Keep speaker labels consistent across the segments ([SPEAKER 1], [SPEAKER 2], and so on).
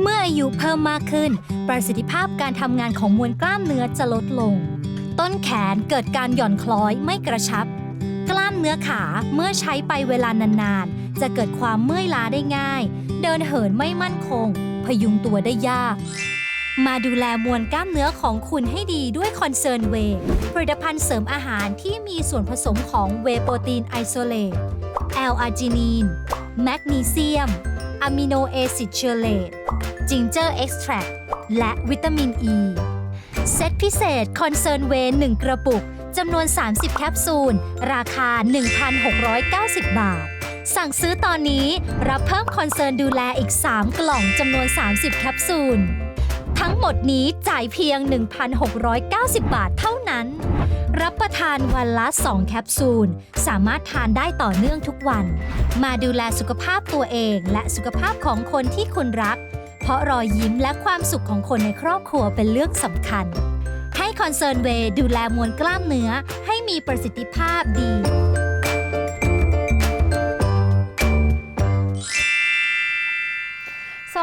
[SPEAKER 1] เมื่ออายุเพิ่มมากขึ้น ประสิทธิภาพการทำงานของมวลกล้ามเนื้อจะลดลง ต้นแขนเกิดการหย่อนคล้อยไม่กระชับ กล้ามเนื้อขาเมื่อใช้ไปเวลานานๆ จะเกิดความเมื่อยล้าได้ง่าย เดินเหินไม่มั่นคง พยุงตัวได้ยาก มาดูแลมวลกล้ามเนื้อของคุณให้ดีด้วยคอนเซิร์นเวผลิตภัณฑ์เสริมอาหารที่มีส่วนผสมของเวโปรตีนไอโซเลตแอลอาร์จินีน แมกนีเซียม อะมิโนแอซิดเชเลตจิงเจอร์เอ็กซ์แทรและวิตามินอ e. ีเซตพิเศษคอนเซิร์นเวน1กระปุกจำนวน 30 แคปซูล ราคา 1,690 บาท สั่งซื้อตอนนี้รับเพิ่มคอนเซิร์นดูแลอีก 3 กล่องจำนวน 30 แคปซูล ทั้งหมดนี้จ่ายเพียง 1,690 บาทเท่านั้น รับประทานวันละ 2 แคปซูล สามารถทานได้ต่อเนื่องทุกวัน มาดูแลสุขภาพตัวเองและสุขภาพของคนที่คุณรัก เพราะรอยยิ้มและความสุขของคนในครอบครัวเป็นเรื่องสำคัญ ให้คอนเซิร์นเวย์ดูแลมวลกล้ามเนื้อให้มีประสิทธิภาพดี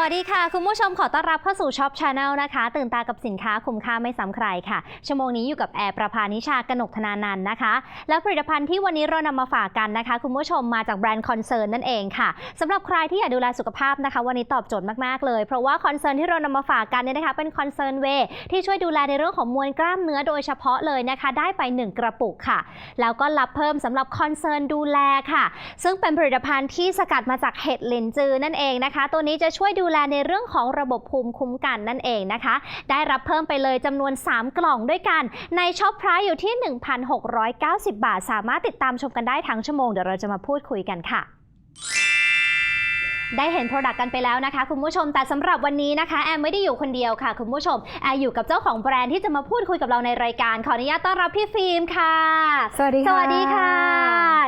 [SPEAKER 2] สวัสดีค่ะ คุณผู้ชมขอต้อนรับเข้าสู่ช็อปชาแนลนะคะ ตื่นตากับสินค้าคุ้มค่าไม่ซ้ำใครค่ะ ชั่วโมงนี้อยู่กับแอร์ประพานิชากนกธนานันนะคะ และผลิตภัณฑ์ที่วันนี้เรานำมาฝากกันนะคะ คุณผู้ชมมาจากแบรนด์คอนเซิร์นนั่นเองค่ะสำหรับใครที่อยากดูแลสุขภาพนะคะ วันนี้ตอบโจทย์มากๆเลย เพราะว่าคอนเซิร์นที่เรานำมาฝากกันเนี่ยนะคะเป็นคอนเซิร์นเวที่ช่วยดูแลในเรื่องของมวลกล้ามเนื้อโดยเฉพาะเลยนะคะ ได้ไป 1 กระปุกค่ะ แล้วก็รับเพิ่มสำหรับคอนเซิร์นดูแลค่ะ ซึ่งเป็นผลิตภัณฑ์ที่สกัดมาจากเห็ดลินจือนั่นเองนะคะ ตัวนี้จะช่วยดูแลในเรื่องของระบบภูมิคุ้มกันนั่นเองนะคะ ได้รับเพิ่มไปเลยจำนวน 3 กล่องด้วยกัน ในช็อปไพรส์อยู่ที่ 1,690 บาท สามารถติดตามชมกันได้ทั้งชั่วโมง เดี๋ยวเราจะมาพูดคุยกันค่ะ ได้เห็น Product กันไปแล้วนะคะ คุณผู้ชมแต่สำหรับวันนี้นะคะ แอมไม่ได้อยู่คนเดียวค่ะ คุณผู้ชมแอมอยู่กับเจ้าของแบรนด์ที่จะมาพูดคุยกับเราในรายการ ขออนุญาตต้อนรับพี่ฟิล์มค่ะ
[SPEAKER 3] สวัสดี
[SPEAKER 2] ส
[SPEAKER 3] ค่ะ
[SPEAKER 2] วัสดีค่ะ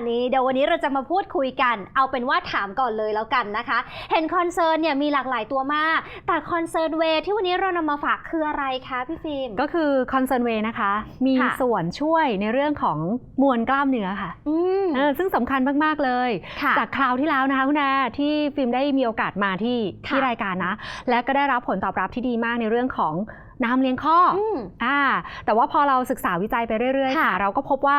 [SPEAKER 2] นี่เดี๋ยววันนี้เราจะมาพูดคุยกัน เอาเป็นว่าถามก่อนเลยแล้วกันนะคะ เห็นคอนเซิร์นเนี่ยมีหลากหลายตัวมาก แต่คอนเซิร์นเวที่วันนี้เรานำมาฝากคืออะไรคะพี่ฟิล์ม
[SPEAKER 3] ก็คือ Concern Way นะคะ มี
[SPEAKER 2] ค่ะ
[SPEAKER 3] ส่วนช่วยในเรื่องของมวลกล้ามเนื้อค่ะ
[SPEAKER 2] อืม
[SPEAKER 3] เออซึ่งสำคัญมากๆเลย
[SPEAKER 2] ค่ะ
[SPEAKER 3] จากคราวที่แล้วนะคะคุณอาที่ฟิล์มได้มีโอกาสมาที่
[SPEAKER 2] ค่ะ
[SPEAKER 3] ที่รายการนะ และก็ได้รับผลตอบรับที่ดีมากในเรื่องของ น้ำเลี้ยงข้ออ
[SPEAKER 2] อืม
[SPEAKER 3] อ่าแต่ว่าพอเราศึกษาวิจัยไปเรื่อยๆค่ะ
[SPEAKER 2] ค่ะ
[SPEAKER 3] เราก็พบว่า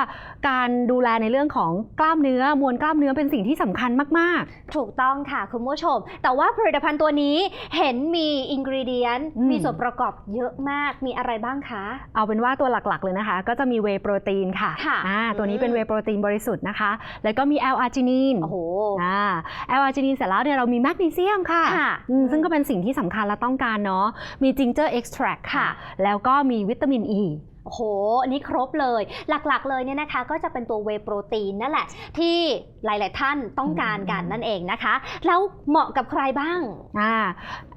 [SPEAKER 3] การดูแลในเรื่องของกล้ามเนื้อมวลกล้ามเนื้อเป็นสิ่งที่สำคัญมาก
[SPEAKER 2] ถูกต้องค่ะคุณผู้ชม แต่ว่าผลิตภัณฑ์ตัวนี้เห็นมีอินกรีเดียน
[SPEAKER 3] อืม
[SPEAKER 2] มีส่วนประกอบเยอะมากมีอะไรบ้างคะ
[SPEAKER 3] ๆเอาเป็นว่าตัวหลักๆเลยนะคะ ก็จะมีเวโปรตีนค่ะ
[SPEAKER 2] ค่ะ
[SPEAKER 3] อ่าตัวนี้
[SPEAKER 2] อืม
[SPEAKER 3] เป็นเวโปรตีนบริสุทธิ์นะคะ แล้วก็มีแอลอาร์จินีน
[SPEAKER 2] โอ้โห
[SPEAKER 3] อ่าแอลอาร์จินีนเสร็จแล้วเนี่ยเรามีแมกนีเซียมค่ะ
[SPEAKER 2] ค่ะ
[SPEAKER 3] อืมซึ่งก็เป็นสิ่งที่สำคัญและต้องการเนาะมีจิงเจอร์เอ็กซ์แทรค่ะ
[SPEAKER 2] ค่ะ
[SPEAKER 3] แล้วก็มีวิตามินอ e. ี
[SPEAKER 2] โหอันนี้ครบเลย หลักๆ เลยเนี่ยนะคะ ก็จะเป็นตัวเวโปรตีนนั่นแหละ ที่หลาย ๆ ท่านต้องการกันนั่นเองนะคะ แล้วเหมาะกับใครบ้าง
[SPEAKER 3] อ่า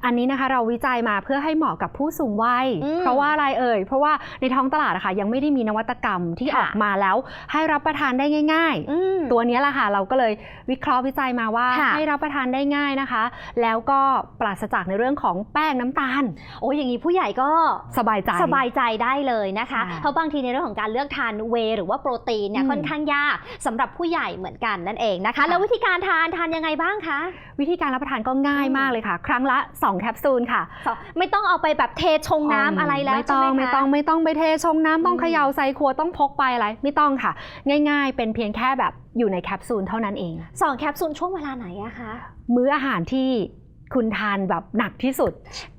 [SPEAKER 3] อันนี้นะคะเราวิจัยมาเพื่อให้เหมาะกับผู้สูงวัย
[SPEAKER 2] อืม
[SPEAKER 3] เพราะว่าอะไรเอ่ย เพราะว่าในท้องตลาดอะค่ะยังไม่ได้มีนวัตกรรมที่
[SPEAKER 2] ค่ะ
[SPEAKER 3] ออกมาแล้วให้รับประทานได้ง่าย
[SPEAKER 2] อืม
[SPEAKER 3] ๆตัวนี้แหละค่ะเราก็เลยวิเคราะห์วิจัยมาว่า
[SPEAKER 2] ค่ะ
[SPEAKER 3] ให้รับประทานได้ง่ายนะคะ แล้วก็ปราศจากในเรื่องของแป้งน้ำตาล
[SPEAKER 2] โอ้ยอย่างนี้ผู้ใหญ่ก็
[SPEAKER 3] สบายใจ
[SPEAKER 2] สบายใจได้เลยนะคะ
[SPEAKER 3] ค่ะ
[SPEAKER 2] เพราะบางทีในเรื่องของการเลือกทานเวย์หรือว่าโปรตีนเนี่ย
[SPEAKER 3] อืม
[SPEAKER 2] ค่อนข้างยากสำหรับผู้ใหญ่เหมือนกันนั่นเองนะคะ
[SPEAKER 3] ค่ะ
[SPEAKER 2] แล้ววิธีการทานทานยังไงบ้างคะ
[SPEAKER 3] วิธีการรับประทานก็ง่าย
[SPEAKER 2] อืม
[SPEAKER 3] มากเลยค่ะ ครั้งละ 2แคปซูลค่ะ
[SPEAKER 2] สองไม่ต้องเอาไปแบบเทชงน้ำอะไรแล้ว
[SPEAKER 3] ไม่ต้อง
[SPEAKER 2] ใช่ห
[SPEAKER 3] ไม่
[SPEAKER 2] คะ
[SPEAKER 3] ต้องไม่ต้องไปเทชงน้ำต้อง
[SPEAKER 2] อืม
[SPEAKER 3] เขย่าใส่ขวดต้องพกไปอะไร ไม่ต้องค่ะ ง่ายๆ เป็นเพียงแค่แบบอยู่ในแคปซูลเท่านั้นเอง
[SPEAKER 2] สองแคปซูลช่วงเวลาไหนอะคะ
[SPEAKER 3] มื้ออาหารที่คุณทานแบบหนักที่สุด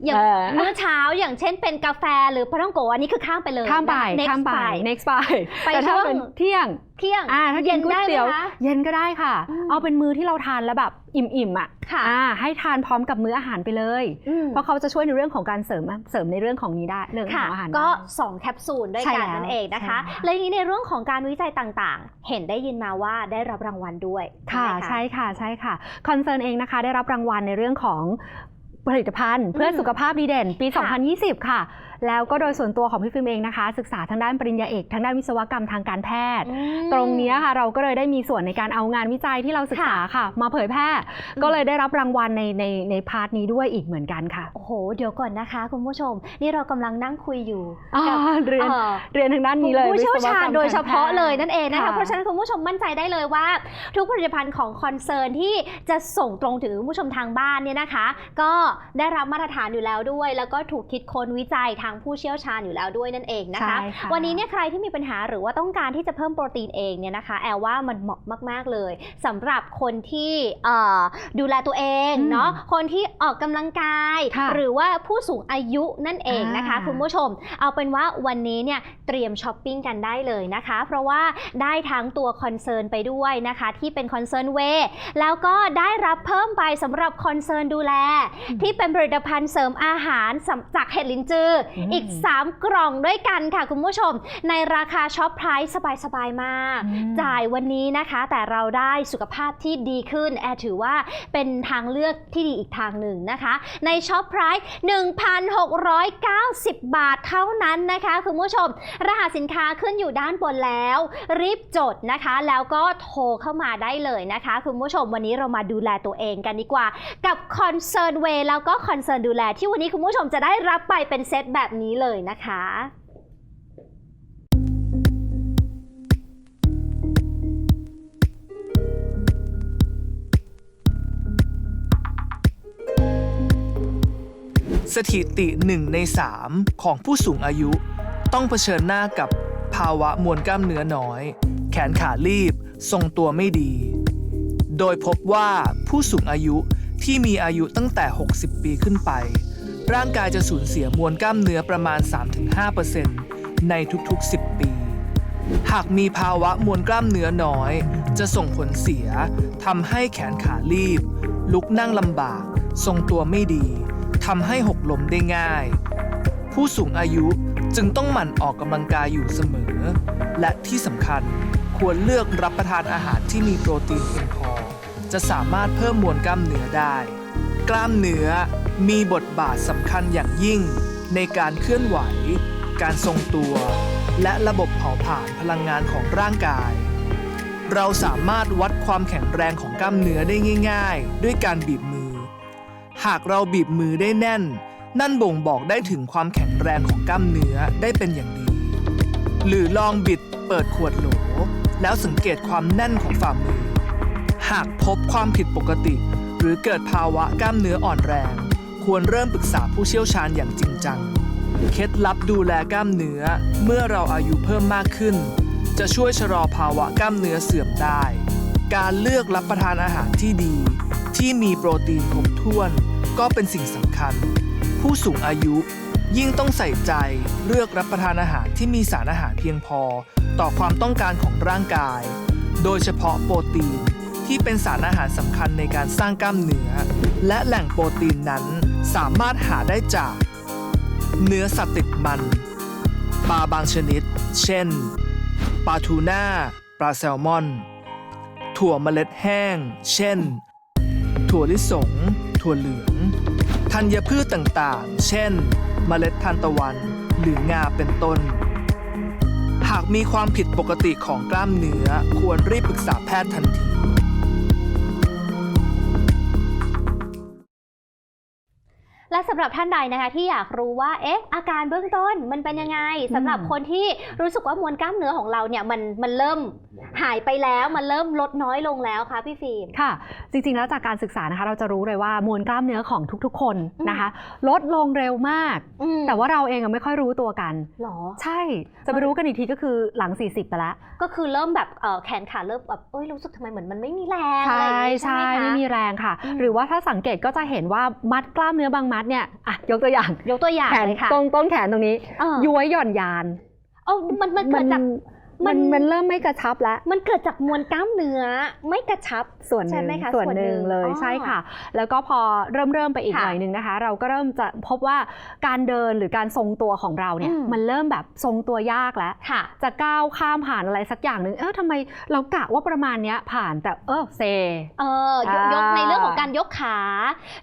[SPEAKER 2] อย่าง
[SPEAKER 3] เออ
[SPEAKER 2] มื้อเช้าอย่างเช่นเป็นกาแฟหรือพะท่องโกะอันนี้คือข้ามไปเลย
[SPEAKER 3] ข้ามไป
[SPEAKER 2] นะคะ Next
[SPEAKER 3] ข้ามไป next ไป
[SPEAKER 2] ไป
[SPEAKER 3] แต่ถ้า
[SPEAKER 2] ช่วง
[SPEAKER 3] เป็นเที่ยง
[SPEAKER 2] เที่ยง
[SPEAKER 3] อ่าถ้ากิ
[SPEAKER 2] เย็
[SPEAKER 3] น
[SPEAKER 2] น
[SPEAKER 3] ก๋วย
[SPEAKER 2] ได้ไหม
[SPEAKER 3] เตี๋ยว
[SPEAKER 2] คะ
[SPEAKER 3] เย็นก็ได้ค่ะ
[SPEAKER 2] อืม
[SPEAKER 3] เอาเป็นมื้อที่เราทานแล้วแบบ อิ่มๆอะ
[SPEAKER 2] ค่ะ
[SPEAKER 3] อ่าให้ทานพร้อมกับมื้ออาหารไปเลย
[SPEAKER 2] อืม
[SPEAKER 3] เพราะเขาจะช่วยในเรื่องของการเสริมเสริมในเรื่องของนี้ได้เรื่องข
[SPEAKER 2] ค่ะ
[SPEAKER 3] องอาหาร
[SPEAKER 2] ก็
[SPEAKER 3] ได้
[SPEAKER 2] 2แคปซูลด้วย
[SPEAKER 3] ใช่
[SPEAKER 2] กัน
[SPEAKER 3] แล้ว
[SPEAKER 2] นั่นเองนะคะ
[SPEAKER 3] ใช่ค่ะ
[SPEAKER 2] แล้วทีนี้ในเรื่องของการวิจัยต่างๆ เห็นได้ยินมาว่าได้รับรางวัลด้วย
[SPEAKER 3] ค่ะ
[SPEAKER 2] ไหม
[SPEAKER 3] ใช่ค่ะใช่ค่ะคอนเซิร์นเองนะคะได้รับรางวัลในเรื่องของผลิตภัณฑ์เพื่อสุขภาพดีเด่นปี
[SPEAKER 2] ค่ะ
[SPEAKER 3] 2020 ค่ะแล้วก็โดยส่วนตัวของพี่ฟิล์มเองนะคะ ศึกษาทางด้านปริญญาเอกทางด้านวิศวกรรมทางการแพทย์
[SPEAKER 2] อืม
[SPEAKER 3] ตรงเนี้ยค่ะเราก็เลยได้มีส่วนในการเอางานวิจัยที่เราศึกษาค่ะ มาเผยแพร่
[SPEAKER 2] ม
[SPEAKER 3] ก็เลยได้รับรางวัลในในในพาร์ทนี้ด้วยอีกเหมือนกันค่ะ
[SPEAKER 2] โอ้โหเดี๋ยวก่อนนะคะ คุณผู้ชม นี่เรากำลังนั่งคุยอยู่
[SPEAKER 3] อ่า
[SPEAKER 2] กับ
[SPEAKER 3] เรียน
[SPEAKER 2] เอ่อ
[SPEAKER 3] เรียนทางด้านนี้เลย
[SPEAKER 2] ผู้เชี่ยวชาญ
[SPEAKER 3] วิศวกรรม
[SPEAKER 2] โดยเฉพาะ
[SPEAKER 3] กรแพทย์
[SPEAKER 2] เลยนั่นเองนะคะ
[SPEAKER 3] ค่ะ
[SPEAKER 2] เพราะฉะนั้นคุณผู้ชมมั่นใจได้เลยว่า ทุกผลิตภัณฑ์ของคอนเซิร์นที่จะส่งตรงถึงคุณผู้ชมทางบ้านเนี่ยนะคะ ก็ได้รับมาตรฐานอยู่แล้วด้วย แล้วก็ถูกคิดค้นวิจัยทางผู้เชี่ยวชาญอยู่แล้วด้วยนั่นเองนะคะ
[SPEAKER 3] ใช่ค่ะ
[SPEAKER 2] วันนี้เนี่ยใครที่มีปัญหาหรือว่าต้องการที่จะเพิ่มโปรตีนเองเนี่ยนะคะ แอลว่ามันเหมาะมาก ๆ เลยสำหรับคนที่เอ่อดูแลตัวเอง
[SPEAKER 3] อืม
[SPEAKER 2] เนาะคนที่ออกกำลังกาย
[SPEAKER 3] ค่ะ
[SPEAKER 2] หรือว่าผู้สูงอายุนั่นเองนะคะ
[SPEAKER 3] อ่า
[SPEAKER 2] คุณผู้ชม เอาเป็นว่าวันนี้เนี่ยเตรียมช้อปปิ้งกันได้เลยนะคะ เพราะว่าได้ทั้งตัวคอนเซิร์นไปด้วยนะคะ ที่เป็นคอนเซิร์นเวแล้วก็ได้รับเพิ่มไปสำหรับคอนเซิร์นดูแล ที่เป็นผลิตภัณฑ์เสริมอาหารสำจากเห็ดลินจืออ
[SPEAKER 3] ม
[SPEAKER 2] อีก 3 กล่องด้วยกันค่ะคุณผู้ชม ในราคาช็อปไพรส์สบายๆ มาก
[SPEAKER 3] อืม
[SPEAKER 2] จ่ายวันนี้นะคะ แต่เราได้สุขภาพที่ดีขึ้น แอร์ถือว่าเป็นทางเลือกที่ดีอีกทางหนึ่งนะคะ ในช็อปไพรส์1,690 บาทเท่านั้นนะคะ คุณผู้ชม รหัสสินค้าขึ้นอยู่ด้านบนแล้ว รีบจดนะคะ แล้วก็โทรเข้ามาได้เลยนะคะ คุณผู้ชมวันนี้เรามาดูแลตัวเองกันดีกว่า กับ Concern Way แล้วก็ Concern ดูแลที่วันนี้คุณผู้ชมจะได้รับไปเป็นเซตแบบนี้เลยนะคะ
[SPEAKER 4] สถิติหนึ่งในสามของผู้สูงอายุ ต้องเผชิญหน้ากับภาวะมวลกล้ามเนื้อน้อย แขนขาลีบ ทรงตัวไม่ดี โดยพบว่าผู้สูงอายุที่มีอายุตั้งแต่ 60 ปีขึ้นไป ร่างกายจะสูญเสียมวลกล้ามเนื้อประมาณ 3-5%ในทุกๆ 10 ปี หากมีภาวะมวลกล้ามเนื้อน้อย จะส่งผลเสียทำให้แขนขาลีบ ลุกนั่งลำบาก ทรงตัวไม่ดีทำให้หกล้มได้ง่าย ผู้สูงอายุจึงต้องหมั่นออกกำลังกายอยู่เสมอ และที่สำคัญควรเลือกรับประทานอาหารที่มีโปรตีนเพียงพอ จะสามารถเพิ่มมวลกล้ามเนื้อได้ กล้ามเนื้อ มีบทบาทสำคัญอย่างยิ่ง ในการเคลื่อนไหว การทรงตัว และระบบเผาผลาญพลังงานของร่างกาย เราสามารถวัดความแข็งแรงของกล้ามเนื้อได้ง่าย ๆ ด้วยการบีบมือ หากเราบีบมือได้แน่น นั่นบ่งบอกได้ถึงความแข็งแรงของกล้ามเนื้อได้เป็นอย่างดี หรือลองบิดเปิดขวดโหล แล้วสังเกตความแน่นของฝ่ามือ หากพบความผิดปกติ หรือเกิดภาวะกล้ามเนื้ออ่อนแรง ควรเริ่มปรึกษาผู้เชี่ยวชาญอย่างจริงจัง เคล็ดลับดูแลกล้ามเนื้อเมื่อเราอายุเพิ่มมากขึ้น จะช่วยชะลอภาวะกล้ามเนื้อเสื่อมได้ การเลือกรับประทานอาหารที่ดี ที่มีโปรตีนครบถ้วน ก็เป็นสิ่งสำคัญ ผู้สูงอายุยิ่งต้องใส่ใจเลือกรับประทานอาหารที่มีสารอาหารเพียงพอ ต่อความต้องการของร่างกาย โดยเฉพาะโปรตีนที่เป็นสารอาหารสำคัญในการสร้างกล้ามเนื้อ และแหล่งโปรตีนนั้น สามารถหาได้จาก เนื้อสัตว์ติดมันปลาบางชนิด เช่น ปลาทูน่า ปลาแซลมอน ถั่วเมล็ดแห้ง เช่น ถั่วลิสง ถั่วเหลือง ธัญพืชต่างๆ เช่น เมล็ดทานตะวัน หรืองาเป็นต้น หากมีความผิดปกติของกล้ามเนื้อ ควรรีบปรึกษาแพทย์ทันที
[SPEAKER 2] สำหรับท่านใดนะคะที่อยากรู้ว่าเอ๊ะอาการเบื้องต้นมันเป็นยังไงสำหรับคนที่รู้สึกว่ามวลกล้ามเนื้อของเราเนี่ยมันมันเริ่ม หายไปแล้วมันเริ่มลดน้อยลงแล้วคะพี่ฟิล์ม
[SPEAKER 3] ค่ะ จริงๆแล้วจากการศึกษานะคะ เราจะรู้เลยว่ามวลกล้ามเนื้อของทุกๆ คนนะคะ ลดลงเร็วมาก
[SPEAKER 2] อืม
[SPEAKER 3] แต่ว่าเราเองอะไม่ค่อยรู้ตัวกัน
[SPEAKER 2] หรอ
[SPEAKER 3] ใช่จะไปรู้กันอีกทีก็คือหลัง 40 ไปแล้ว
[SPEAKER 2] ก็คือเริ่มแบบเอ่อแขนขาเริ่มแบบเอ้ยรู้สึกทำไมเหมือนมันไม่มีแรง
[SPEAKER 3] ใช
[SPEAKER 2] อะไรอย่า่งงี้
[SPEAKER 3] ใช่
[SPEAKER 2] ไห
[SPEAKER 3] ไม่มี
[SPEAKER 2] คะ
[SPEAKER 3] แรงค่ะ
[SPEAKER 2] อืม
[SPEAKER 3] หรือว่าถ้าสังเกตก็จะเห็นว่ามัดกล้ามเนื้อบางมัดเนี่ยอะยกตัวอย่าง
[SPEAKER 2] ยกตัวอย่าง
[SPEAKER 3] แขน
[SPEAKER 2] เลยค่ะ
[SPEAKER 3] ตรงต้นแขนตรงนี้
[SPEAKER 2] เออ
[SPEAKER 3] ย้วยหย่อนยาน
[SPEAKER 2] เอ้ามันมันเกิดจาก มั
[SPEAKER 3] มันนมันเริ่มไม่กระชับแล้ว
[SPEAKER 2] มันเกิดจากมวลกล้ามเนื้อไม่กระชับ
[SPEAKER 3] ส่วนห
[SPEAKER 2] ใช่
[SPEAKER 3] นึ่ง
[SPEAKER 2] ไหมคะ
[SPEAKER 3] ส่วน
[SPEAKER 2] ส่วน
[SPEAKER 3] ห
[SPEAKER 2] หนึ่
[SPEAKER 3] นึ่ง
[SPEAKER 2] ง
[SPEAKER 3] เลย
[SPEAKER 2] อ๋อ
[SPEAKER 3] ใช่ค่ะ แล้วก็พอเริ่มเริ่มไปอีก
[SPEAKER 2] ค่ะ
[SPEAKER 3] หน่อยหนึ่งนะคะ เราก็เริ่มจะพบว่าการเดินหรือการทรงตัวของเราเนี่ย
[SPEAKER 2] อืม
[SPEAKER 3] มันเริ่มแบบทรงตัวยากแล้ว
[SPEAKER 2] ค่ะ
[SPEAKER 3] จะก้าวข้ามผ่านอะไรสักอย่างหนึ่งเออทำไมเรากะว่าประมาณเนี้ยผ่านแต่เออเซ
[SPEAKER 2] เออยก
[SPEAKER 3] อ่าย
[SPEAKER 2] กในเรื่องของการยกขา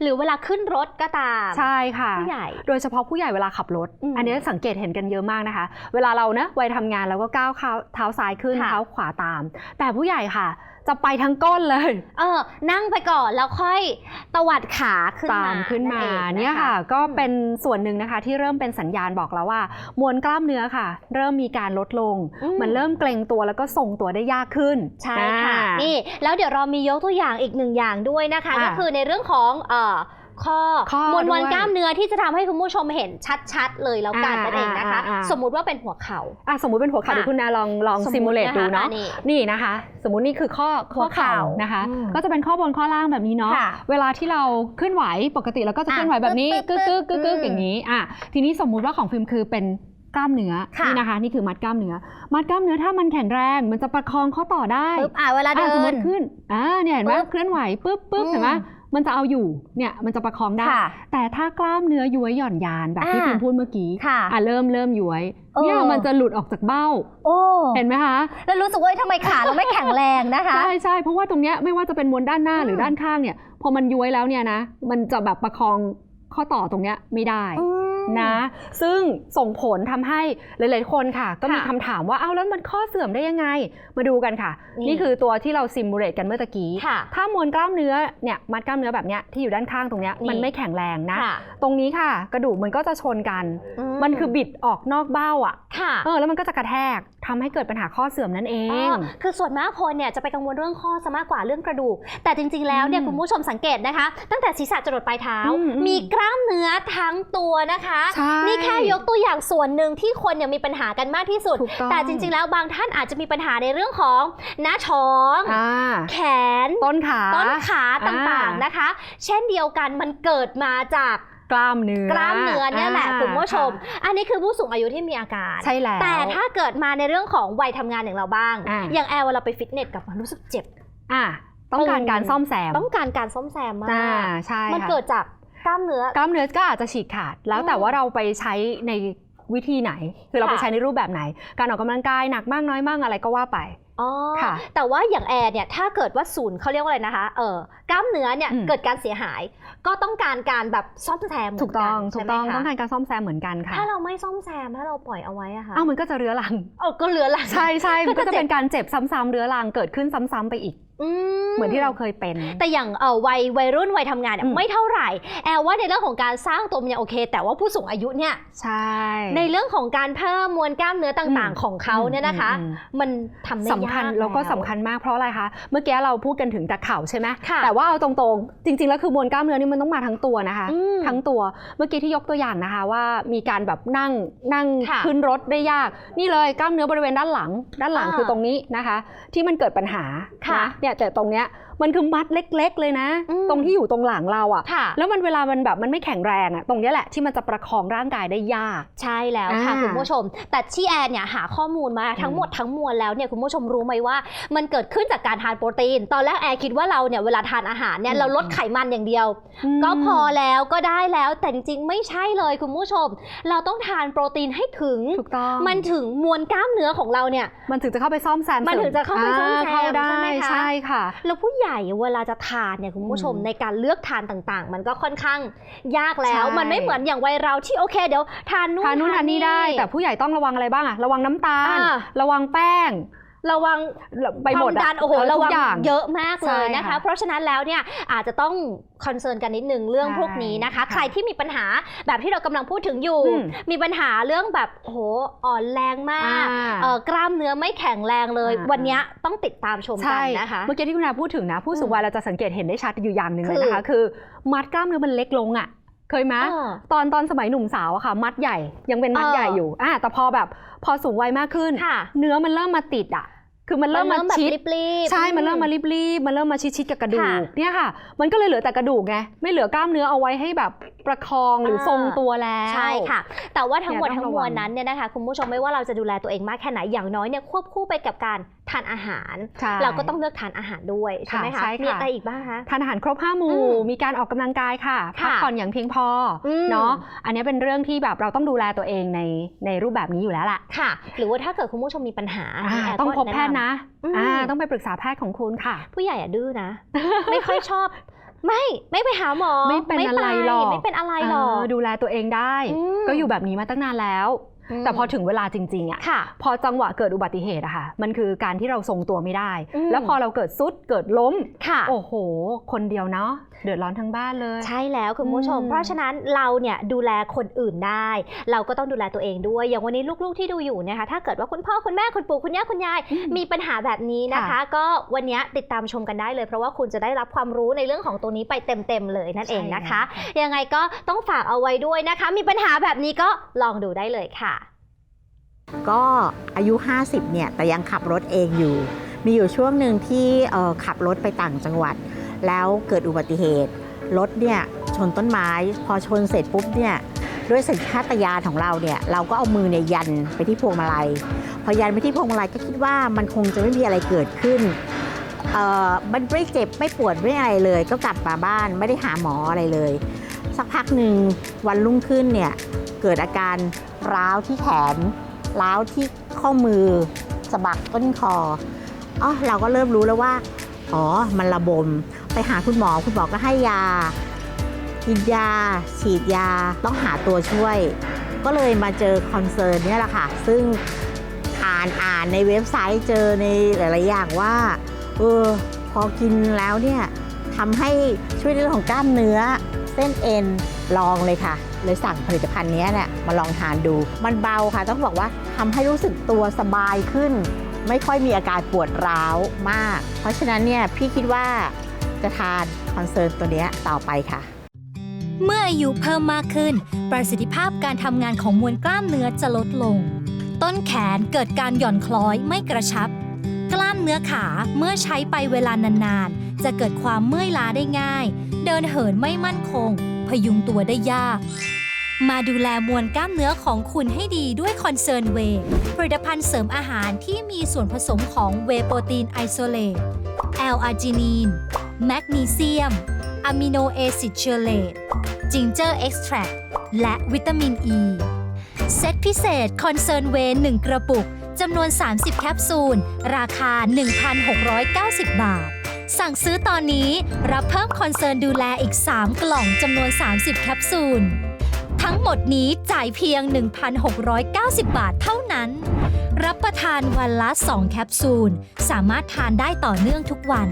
[SPEAKER 2] หรือเวลาขึ้นรถก็ตาม
[SPEAKER 3] ใช่ค่ะ
[SPEAKER 2] ผู้ใหญ่
[SPEAKER 3] โดยเฉพาะผู้ใหญ่เวลาขับรถ
[SPEAKER 2] อืม
[SPEAKER 3] อันนี้สังเกตเห็นกันเยอะมากนะคะ เวลาเราเนะวัยทำงานเราก็ก้าวเท้าเท้าซ้ายขึ้น
[SPEAKER 2] ค่ะ
[SPEAKER 3] เท้าขวาตาม แต่ผู้ใหญ่ค่ะ จะไปทั้งก้นเลย
[SPEAKER 2] เออ นั่งไปก่อนแล้วค่อยตวัดขาขึ้น
[SPEAKER 3] ตาม
[SPEAKER 2] มา
[SPEAKER 3] ขึ้นมา
[SPEAKER 2] อง
[SPEAKER 3] เนี่ยค่ะ ก็เป็นส่วนหนึ่งนะคะที่เริ่มเป็นสัญญาณบอกแล้วว่า มวลกล้ามเนื้อค่ะ เริ่มมีการลดลง
[SPEAKER 2] อื
[SPEAKER 3] มันเริ่มเกร็งตัวแล้วก็ทรงตัวได้ยากขึ้น
[SPEAKER 2] ใช่ค่ะ
[SPEAKER 3] อ่า
[SPEAKER 2] นี่ แล้วเดี๋ยวเรามียกตัวอย่างอีกหนึ่งอย่างด้วยนะคะ
[SPEAKER 3] อะ
[SPEAKER 2] ก็คือในเรื่องของเอ่อ ข้อ
[SPEAKER 3] ข้อ
[SPEAKER 2] มวลมวล
[SPEAKER 3] ด้วย
[SPEAKER 2] กล้ามเนื้อที่จะทำให้คุณผู้ชมเห็นชัดๆ เลยแล้วกัน
[SPEAKER 3] อ่า
[SPEAKER 2] นั่นเองนะคะ
[SPEAKER 3] อ่าอ่าอ่า
[SPEAKER 2] สมมุติว่าเป็นหัวเข่า
[SPEAKER 3] อะสมมุติเป็นหัวเข่า
[SPEAKER 2] ค่ะ
[SPEAKER 3] เดี๋ยวคุณนาลองลอง
[SPEAKER 2] สมมุติ
[SPEAKER 3] ซิมูเลต
[SPEAKER 2] นะคะ
[SPEAKER 3] ดูเนาะ
[SPEAKER 2] อันนี้
[SPEAKER 3] นี่นะคะ สมมุตินี่คือข้อ
[SPEAKER 2] ข้อเข่า
[SPEAKER 3] นะคะ
[SPEAKER 2] อืม
[SPEAKER 3] ก็จะเป็นข้อบนข้อล่างแบบนี้เนาะ
[SPEAKER 2] ค่ะ
[SPEAKER 3] เวลาที่เราเคลื่อนไหวปกติเราก็จะ
[SPEAKER 2] อะ
[SPEAKER 3] เคลื่อนไหวแบบนี้
[SPEAKER 2] ตึ๊
[SPEAKER 3] กึ
[SPEAKER 2] ด
[SPEAKER 3] ก
[SPEAKER 2] ตึ๊
[SPEAKER 3] กึ
[SPEAKER 2] ด
[SPEAKER 3] กกึกกึก
[SPEAKER 2] อืม
[SPEAKER 3] อย่างนี้อะทีนี้สมมุติว่าของฟิล์มคือเป็นกล้ามเนื้อ
[SPEAKER 2] ค่ะ
[SPEAKER 3] นี่นะคะ นี่คือมัดกล้ามเนื้อ มัดกล้ามเนื้อถ้ามันแข็งแรงมันจะประคองข้อต่อได้
[SPEAKER 2] ปึ๊บอ่าเวลาเดิ
[SPEAKER 3] อะสมม
[SPEAKER 2] น
[SPEAKER 3] ติขึ้นอ่าเนี่ยเห็นไหม
[SPEAKER 2] ปึ๊บ
[SPEAKER 3] เคลื่อนไหวปุ๊บปุ๊บ
[SPEAKER 2] อืม
[SPEAKER 3] เห็นไหม มันจะเอาอยู่เนี่ยมันจะประคองได้
[SPEAKER 2] ค่ะ
[SPEAKER 3] แต่ถ้ากล้ามเนื้อย้วยหย่อนยานแบบที่
[SPEAKER 2] อ่า
[SPEAKER 3] ฟิล์มพูดเมื่อกี้
[SPEAKER 2] ค่ะ
[SPEAKER 3] อะเริ่มเริ่มย้วย
[SPEAKER 2] เออ
[SPEAKER 3] เนี่ยมันจะหลุดออกจากเบ้า
[SPEAKER 2] โอ้
[SPEAKER 3] เห็นไหมคะ
[SPEAKER 2] แล้วรู้สึกว่าทำไมขาเราไม่แข็งแรงนะคะ
[SPEAKER 3] ใช่ใช่เพราะว่าตรงเนี้ยไม่ว่าจะเป็นมวลด้านหน้าหรือ
[SPEAKER 2] ม
[SPEAKER 3] ด้านข้างเนี่ยพอมันย้วยแล้วเนี่ยนะมันจะแบบประคองข้อต่อตรงเนี้ยไม่ได้
[SPEAKER 2] อืม
[SPEAKER 3] นะ ซึ่งส่งผลทำให้หลาย ๆ คนค่ะ ก็มี
[SPEAKER 2] ค่ะ
[SPEAKER 3] คำถามว่าเอ้าแล้วมันข้อเสื่อมได้ยังไง มาดูกันค่ะ
[SPEAKER 2] นี่
[SPEAKER 3] นี่คือตัวที่เราซิมูเลตกันเมื่อตะกี้
[SPEAKER 2] ค่ะ
[SPEAKER 3] ถ้ามวลกล้ามเนื้อเนี่ยมัดกล้ามเนื้อแบบเนี้ยที่อยู่ด้านข้างตรงเนี้ย
[SPEAKER 2] นี่
[SPEAKER 3] มันไม่แข็งแรงนะ
[SPEAKER 2] ค่ะ
[SPEAKER 3] ตรงนี้ค่ะ กระดูกมันก็จะชนกัน มันคือบิดออกนอกเบ้าอะ
[SPEAKER 2] ค่ะ
[SPEAKER 3] เออแล้วมันก็จะกระแทก ทำให้เกิดปัญหาข้อเสื่อมนั่นเอ
[SPEAKER 2] อ๋อง คือส่วนมากคนเนี่ยจะไปกังวลเรื่องข้อซะมากกว่าเรื่องกระดูก แต่จริง ๆ แล้วเนี่ย
[SPEAKER 3] อืม
[SPEAKER 2] คุณผู้ชมสังเกตนะคะ ตั้งแต่ศีรษะจรดปลายเท้า
[SPEAKER 3] อืมอืม
[SPEAKER 2] มีกล้ามเนื้อทั้งตัวนะคะ
[SPEAKER 3] ใช่
[SPEAKER 2] นี่แค่ยกตัวอย่างส่วนหนึ่งที่คนเนี่ยมีปัญหากันมากที่สุด
[SPEAKER 3] ถูกต้อง
[SPEAKER 2] แต่จริง ๆ แล้วบางท่านอาจจะมีปัญหาในเรื่องของหน้าท้อง
[SPEAKER 3] อ่า
[SPEAKER 2] แขน
[SPEAKER 3] ต้นขา
[SPEAKER 2] ต้นขาต่าง
[SPEAKER 3] อ่า
[SPEAKER 2] ๆนะคะ เช่นเดียวกันมันเกิดมาจาก
[SPEAKER 3] กล้ามเนื้อก
[SPEAKER 2] ล้ามเนื้อเนี่ยแหละ
[SPEAKER 3] อ่า
[SPEAKER 2] คุณผู้ชม
[SPEAKER 3] ค่ะ
[SPEAKER 2] อันนี้คือผู้สูงอายุที่มีอาการ
[SPEAKER 3] ใช่แล้ว
[SPEAKER 2] แต่ถ้าเกิดมาในเรื่องของวัยทำงานอย่างเราบ้าง
[SPEAKER 3] อ่า
[SPEAKER 2] อย่างแอร์เวลาไปฟิตเนสกลับมารู้สึกเจ็บ
[SPEAKER 3] อะต้องการการซ่อมแซม
[SPEAKER 2] ต้องการการซ่อมแซมมา
[SPEAKER 3] อ่ากใช่
[SPEAKER 2] มัน
[SPEAKER 3] ค่ะ
[SPEAKER 2] เกิดจากกล้ามเนื้อ
[SPEAKER 3] กล้ามเนื้อก็อาจจะฉีกขาด แล้วแต่
[SPEAKER 2] อืม
[SPEAKER 3] ว่าเราไปใช้ใน วิธีไหน คือเราไป
[SPEAKER 2] ค่ะ
[SPEAKER 3] ใช้ในรูปแบบไหน การออกกำลังกายหนักมากน้อยมากอะไรก็ว่าไป
[SPEAKER 2] อ๋อ
[SPEAKER 3] ค่ะ
[SPEAKER 2] แต่ว่าอย่างแอร์เนี่ยถ้าเกิดว่าศูนย์เขาเรียกว่าอะไรนะคะเออกล้ามเนื้อเนี่ย
[SPEAKER 3] อืม
[SPEAKER 2] เกิดการเสียหาย ก็ต้องการการแบบซ่อมแซมเหมืน
[SPEAKER 3] ถูกต้อง
[SPEAKER 2] น
[SPEAKER 3] ถู
[SPEAKER 2] ใช่
[SPEAKER 3] ก
[SPEAKER 2] ไหม
[SPEAKER 3] ต้อง
[SPEAKER 2] คะ
[SPEAKER 3] ต้องการการซ่อมแซมเหมือนกันค่ะ
[SPEAKER 2] ถ้าเราไม่ซ่อมแซมถ้าเราปล่อยเอาไว้อะค่ะ
[SPEAKER 3] อ้าวมันก็จะเรื้อรัง
[SPEAKER 2] เออก็เหลือหลัง
[SPEAKER 3] ใช่ใช่
[SPEAKER 2] ก็
[SPEAKER 3] มันก็
[SPEAKER 2] จะ
[SPEAKER 3] จะเป็นการเจ็บซ้ำๆเรื้อรังเกิดขึ้นซ้ำๆไปอีก
[SPEAKER 2] อื
[SPEAKER 3] เหมือนที่เราเคยเป็น
[SPEAKER 2] แต่อย่างเออวัยวัยรุ่นวัยทำงานเนี่ย
[SPEAKER 3] อืม
[SPEAKER 2] ไม่เท่าไหร่ แอลว่าในเรื่องของการสร้างตัวมันยังโอเค แต่ว่าผู้สูงอายุเนี่ย
[SPEAKER 3] ใช่
[SPEAKER 2] ในเรื่องของการเพิ่มมวลกล้ามเนื้อต่าง
[SPEAKER 3] อืม
[SPEAKER 2] ๆของเขาเนี่ยนะคะ
[SPEAKER 3] อืม
[SPEAKER 2] มันทำได้
[SPEAKER 3] สำคัญ
[SPEAKER 2] ยาก
[SPEAKER 3] แล้วก็
[SPEAKER 2] ว
[SPEAKER 3] สำคัญมากเพราะอะไรคะเมื่อกี้เราพูดกันถึงแต่เข่าใช่ไหม
[SPEAKER 2] ค่ะ
[SPEAKER 3] แต่ว่าเอาตรงๆ จริง ๆ แล้วคือมวลกล้ามเนื้อนี่มันต้องมาทั้งตัวนะคะ
[SPEAKER 2] อืม
[SPEAKER 3] ทั้งตัวเมื่อกี้ที่ยกตัวอย่างนะคะว่ามีการแบบนั่งนั่ง
[SPEAKER 2] ค่ะ
[SPEAKER 3] ขึ้นรถได้ยาก นี่เลยกล้ามเนื้อบริเวณด้านหลัง ด้านหลัง
[SPEAKER 2] อ่า
[SPEAKER 3] คือตรงนี้นะคะ ที่มันเกิดปัญหา
[SPEAKER 2] ค่ะ
[SPEAKER 3] นเนี่ยแต่ตรงเนี้ย มันคือมัดเล็ก ๆ เลยนะ
[SPEAKER 2] อืม
[SPEAKER 3] ตรงที่อยู่ตรงหลังเราอะ
[SPEAKER 2] ค่ะ
[SPEAKER 3] แล้วมันเวลามันแบบมันไม่แข็งแรงอะตรงเนี้ยแหละที่มันจะประคองร่างกายได้ยาก
[SPEAKER 2] ใช่แล้วค่ะ
[SPEAKER 3] อ่า
[SPEAKER 2] คุณผู้ชม แต่ที่แอนเนี่ยหาข้อมูลมาทั้งหมดทั้งมวลแล้วเนี่ยคุณผู้ชมรู้ไหมว่า มันเกิดขึ้นจากการทานโปรตีน ตอนแรกแอร์คิดว่าเราเนี่ยเวลาทานอาหารเนี่ย
[SPEAKER 3] อืม
[SPEAKER 2] เราลดไขมันอย่างเดียว ก็พอแล้วก็ได้แล้วแต่จริงๆไม่ใช่เลยคุณผู้ชม เราต้องทานโปรตีนให้ถึง
[SPEAKER 3] ถูกต้อง
[SPEAKER 2] มันถึงมวลกล้ามเนื้อของเราเนี่ย
[SPEAKER 3] มันถึงจะเข้าไปซ่อมแซม
[SPEAKER 2] มันถึงจะเข้าไปซ่อมแซมา
[SPEAKER 3] เข้าได้
[SPEAKER 2] ใช่ไหมคะ
[SPEAKER 3] ใช่ค่ะ
[SPEAKER 2] แล้วผู้ใหญ่เวลาจะทานเนี่ยคุณผู้ชม
[SPEAKER 3] อืม
[SPEAKER 2] ในการเลือกทานต่างๆ มันก็ค่อนข้างยากแล้ว
[SPEAKER 3] ใช่
[SPEAKER 2] มันไม่เหมือนอย่างวัยเราที่โอเคเดี๋ยวทานนู่น
[SPEAKER 3] ทานนู่นทานนี่ได้ แต่ผู้ใหญ่ต้องระวังอะไรบ้างอะระวังน้ำตาล
[SPEAKER 2] อ่า
[SPEAKER 3] ระวังแป้ง
[SPEAKER 2] ระวัง
[SPEAKER 3] ไปหมด
[SPEAKER 2] ความดันโอ้โห
[SPEAKER 3] เระ
[SPEAKER 2] วัง
[SPEAKER 3] ทุกอย่าง
[SPEAKER 2] เยอะมากเลย
[SPEAKER 3] ใช่
[SPEAKER 2] นะคะ
[SPEAKER 3] ค่ะ
[SPEAKER 2] เพราะฉะนั้นแล้วเนี่ยอาจจะต้องคอนเซิร์นกันนิดนึงเรื่อง
[SPEAKER 3] ใช่
[SPEAKER 2] พวกนี้นะคะ
[SPEAKER 3] ค่ะ
[SPEAKER 2] ใครที่มีปัญหาแบบที่เรากำลังพูดถึงอยู่
[SPEAKER 3] อืม
[SPEAKER 2] มีปัญหาเรื่องแบบโอ้โหอ่อนแรงมาก
[SPEAKER 3] อ่า
[SPEAKER 2] เอ่อกล้ามเนื้อไม่แข็งแรงเลย
[SPEAKER 3] อ่า
[SPEAKER 2] วันเนี้ยต้องติดตามชมกั
[SPEAKER 3] ใช่
[SPEAKER 2] นนะคะ
[SPEAKER 3] เมื่อกี้ที่คุณนาพูดถึงนะ ผู้สูงวัยเราจะสังเกตเห็นได้ชัดอยู่อย่างหนึ่งเลย
[SPEAKER 2] คือ
[SPEAKER 3] นะคะ คือมัดกล้ามเนื้อมันเล็กลงอะเคยไหม
[SPEAKER 2] เออ
[SPEAKER 3] ตอนตอนสมัยหนุ่มสาวอะค่ะ มัดใหญ่ยังเป็นมัด
[SPEAKER 2] เออ
[SPEAKER 3] ใหญ่อยู่อะแต่พอแบบพอสูงวัยมากขึ้น
[SPEAKER 2] ค่ะ
[SPEAKER 3] เนื้อมันเริ่มมาติดอะ คือมันเริ่มมา
[SPEAKER 2] แบบ
[SPEAKER 3] ชิด
[SPEAKER 2] รีบๆ
[SPEAKER 3] ใช่มันเริ่ม
[SPEAKER 2] อื
[SPEAKER 3] มารีบๆมันเริ่มมาชิดๆกับกระดู
[SPEAKER 2] ค่ะ
[SPEAKER 3] กเนี่ยค่ะ มันก็เลยเหลือแต่กระดูกไงไม่เหลือกล้ามเนื้อเอาไว้ให้แบบประคองหรือทรงตัวแล้ว
[SPEAKER 2] ใช่ค่ะ แต่ว่าทั้งหมด
[SPEAKER 3] เนี่ยต้
[SPEAKER 2] ทั้
[SPEAKER 3] อง
[SPEAKER 2] ง
[SPEAKER 3] ระ
[SPEAKER 2] ม
[SPEAKER 3] วั
[SPEAKER 2] ว
[SPEAKER 3] ง
[SPEAKER 2] ลนั้นเนี่ยนะคะคุณผู้ชมไม่ว่าเราจะดูแลตัวเองมากแค่ไหนอย่างน้อยเนี่ยควบคู่ไปกับการทานอาหาร
[SPEAKER 3] ใช่
[SPEAKER 2] เราก็ต้องเลือกทานอาหารด้วยใช่ไหม
[SPEAKER 3] ค่ะ
[SPEAKER 2] คะ
[SPEAKER 3] ใช่ค่ะ
[SPEAKER 2] มีอะไรอีกบ้างคะ
[SPEAKER 3] ทานอาหารครบห้าหมู่
[SPEAKER 2] อืม
[SPEAKER 3] มีการออกกำลังกายค่ะ
[SPEAKER 2] ค่ะ
[SPEAKER 3] พักผ่อนอย่างเพียงพออ
[SPEAKER 2] ม
[SPEAKER 3] เนาะอันนี้เป็นเรื่องที่แบบเราต้องดูแลตัวเองในในรูปแบบนี้อยู่แล้วล่ะ
[SPEAKER 2] ค่ะ หรือว่าถ้าเกิดคุณผู้ชมมีปัญหา
[SPEAKER 3] อ่า
[SPEAKER 2] แร์
[SPEAKER 3] ต้อง
[SPEAKER 2] ก็
[SPEAKER 3] พบแพทย์นะ
[SPEAKER 2] อืม
[SPEAKER 3] อ่าต้องไปปรึกษาแพทย์ของคุณค่ะ
[SPEAKER 2] ผู้ใหญ่อะดื้อนะ ไม่ค่อยชอบไม่ไม่ไปหาหมอ
[SPEAKER 3] ไม่เป็นอะไรหรอก
[SPEAKER 2] ไม่เป็นอะไรหรอก
[SPEAKER 3] เออดูแลตัวเองได้
[SPEAKER 2] อืม
[SPEAKER 3] ก็อยู่แบบนี้มาตั้งนานแล้ว
[SPEAKER 2] ม
[SPEAKER 3] แต่พอถึงเวลาจริงๆอะ
[SPEAKER 2] ค่ะ
[SPEAKER 3] พอจังหวะเกิดอุบัติเหตุอะค่ะ มันคือการที่เราทรงตัวไม่ได้
[SPEAKER 2] อืม
[SPEAKER 3] แล้วพอเราเกิดซุดเกิดล้ม
[SPEAKER 2] ค่ะ
[SPEAKER 3] โอ้โห คนเดียวเนาะเดือดร้อนทั้งบ้านเลย
[SPEAKER 2] ใช่แล้วคุณผู้ชม
[SPEAKER 3] อืม
[SPEAKER 2] เพราะฉะนั้นเราเนี่ยดูแลคนอื่นได้ เราก็ต้องดูแลตัวเองด้วย อย่างวันนี้ลูกๆที่ดูอยู่นะคะถ้าเกิดว่าคุณพ่อคุณแม่คุณปู่คุณย่าคุณยายมีปัญหาแบบนี้นะคะ
[SPEAKER 3] ค่ะ
[SPEAKER 2] ก็วันนี้ติดตามชมกันได้เลย เพราะว่าคุณจะได้รับความรู้ในเรื่องของตรงนี้ไปเต็มๆเลยนั่นเองนะคะ ยังไงก็ต้องฝากเอาไว้ด้วยนะคะ มีปัญหาแบบนี้ก็ลองดูได้เลยค่ะ
[SPEAKER 5] ก็อายุ 50 เนี่ย แต่ยังขับรถเองอยู่ มีอยู่ช่วงหนึ่งที่เอ่อขับรถไปต่างจังหวัด แล้วเกิดอุบัติเหตุ รถเนี่ยชนต้นไม้ พอชนเสร็จปุ๊บเนี่ยด้วยสัญชาตญาณของเราเนี่ยเราก็เอามือเนี่ยยันไปที่พวงมาลัย พอยันไปที่พวงมาลัยก็คิดว่ามันคงจะไม่มีอะไรเกิดขึ้นเอ่อมันไม่เจ็บไม่ปวดไม่อะไรเลย ก็กลับมาบ้านไม่ได้หาหมออะไรเลย สักพักหนึ่งวันรุ่งขึ้นเนี่ยเกิดอาการร้าวที่แขนร้าวที่ข้อมือสะบักต้นคออ๋อเราก็เริ่มรู้แล้วว่าอ๋อมันระบม ไปหาคุณหมอคุณหมอก็ให้ยากินยา ฉีดยาต้องหาตัวช่วย ก็เลยมาเจอคอนเซิร์นนี่แหละค่ะ ซึ่งอ่านอ่านในเว็บไซต์เจอในหลาย ๆ อย่างว่าเออพอกินแล้วเนี่ยทำให้ช่วยเรื่องของกล้ามเนื้อ เส้นเอ็นลองเลยค่ะ เลยสั่งผลิตภัณฑ์นี้เนี่ยมาลองทานดู มันเบาค่ะ ต้องบอกว่าทำให้รู้สึกตัวสบายขึ้น ไม่ค่อยมีอาการปวดร้าวมาก เพราะฉะนั้นเนี่ยพี่คิดว่า จะทานคอนเซิร์นตัวนี้ต่อไปค่ะ
[SPEAKER 1] เมื่ออายุเพิ่มมากขึ้น ประสิทธิภาพการทำงานของมวลกล้ามเนื้อจะลดลง ต้นแขนเกิดการหย่อนคล้อยไม่กระชับ กล้ามเนื้อขาเมื่อใช้ไปเวลานานๆ จะเกิดความเมื่อยล้าได้ง่าย เดินเหินไม่มั่นคง พยุงตัวได้ยากมาดูแลมวลกล้ามเนื้อของคุณให้ดีด้วยคอนเซิร์นเวผลิตภัณฑ์เสริมอาหารที่มีส่วนผสมของเวโปรตีนไอโซเลตแอลอาร์จินีน แมกนีเซียมอะมิโนแอซิดเชเลตจิงเจอร์เอ็กซ์แทรและวิตามินอ e. ีเซตพิเศษคอนเซิร์นเวน1กระปุกจำนวน 30 แคปซูล ราคา 1,690 บาท สั่งซื้อตอนนี้รับเพิ่มคอนเซิร์นดูแลอีก 3 กล่องจำนวน 30 แคปซูล ทั้งหมดนี้จ่ายเพียง 1,690 บาทเท่านั้น รับประทานวันละ 2 แคปซูล สามารถทานได้ต่อเนื่องทุกวัน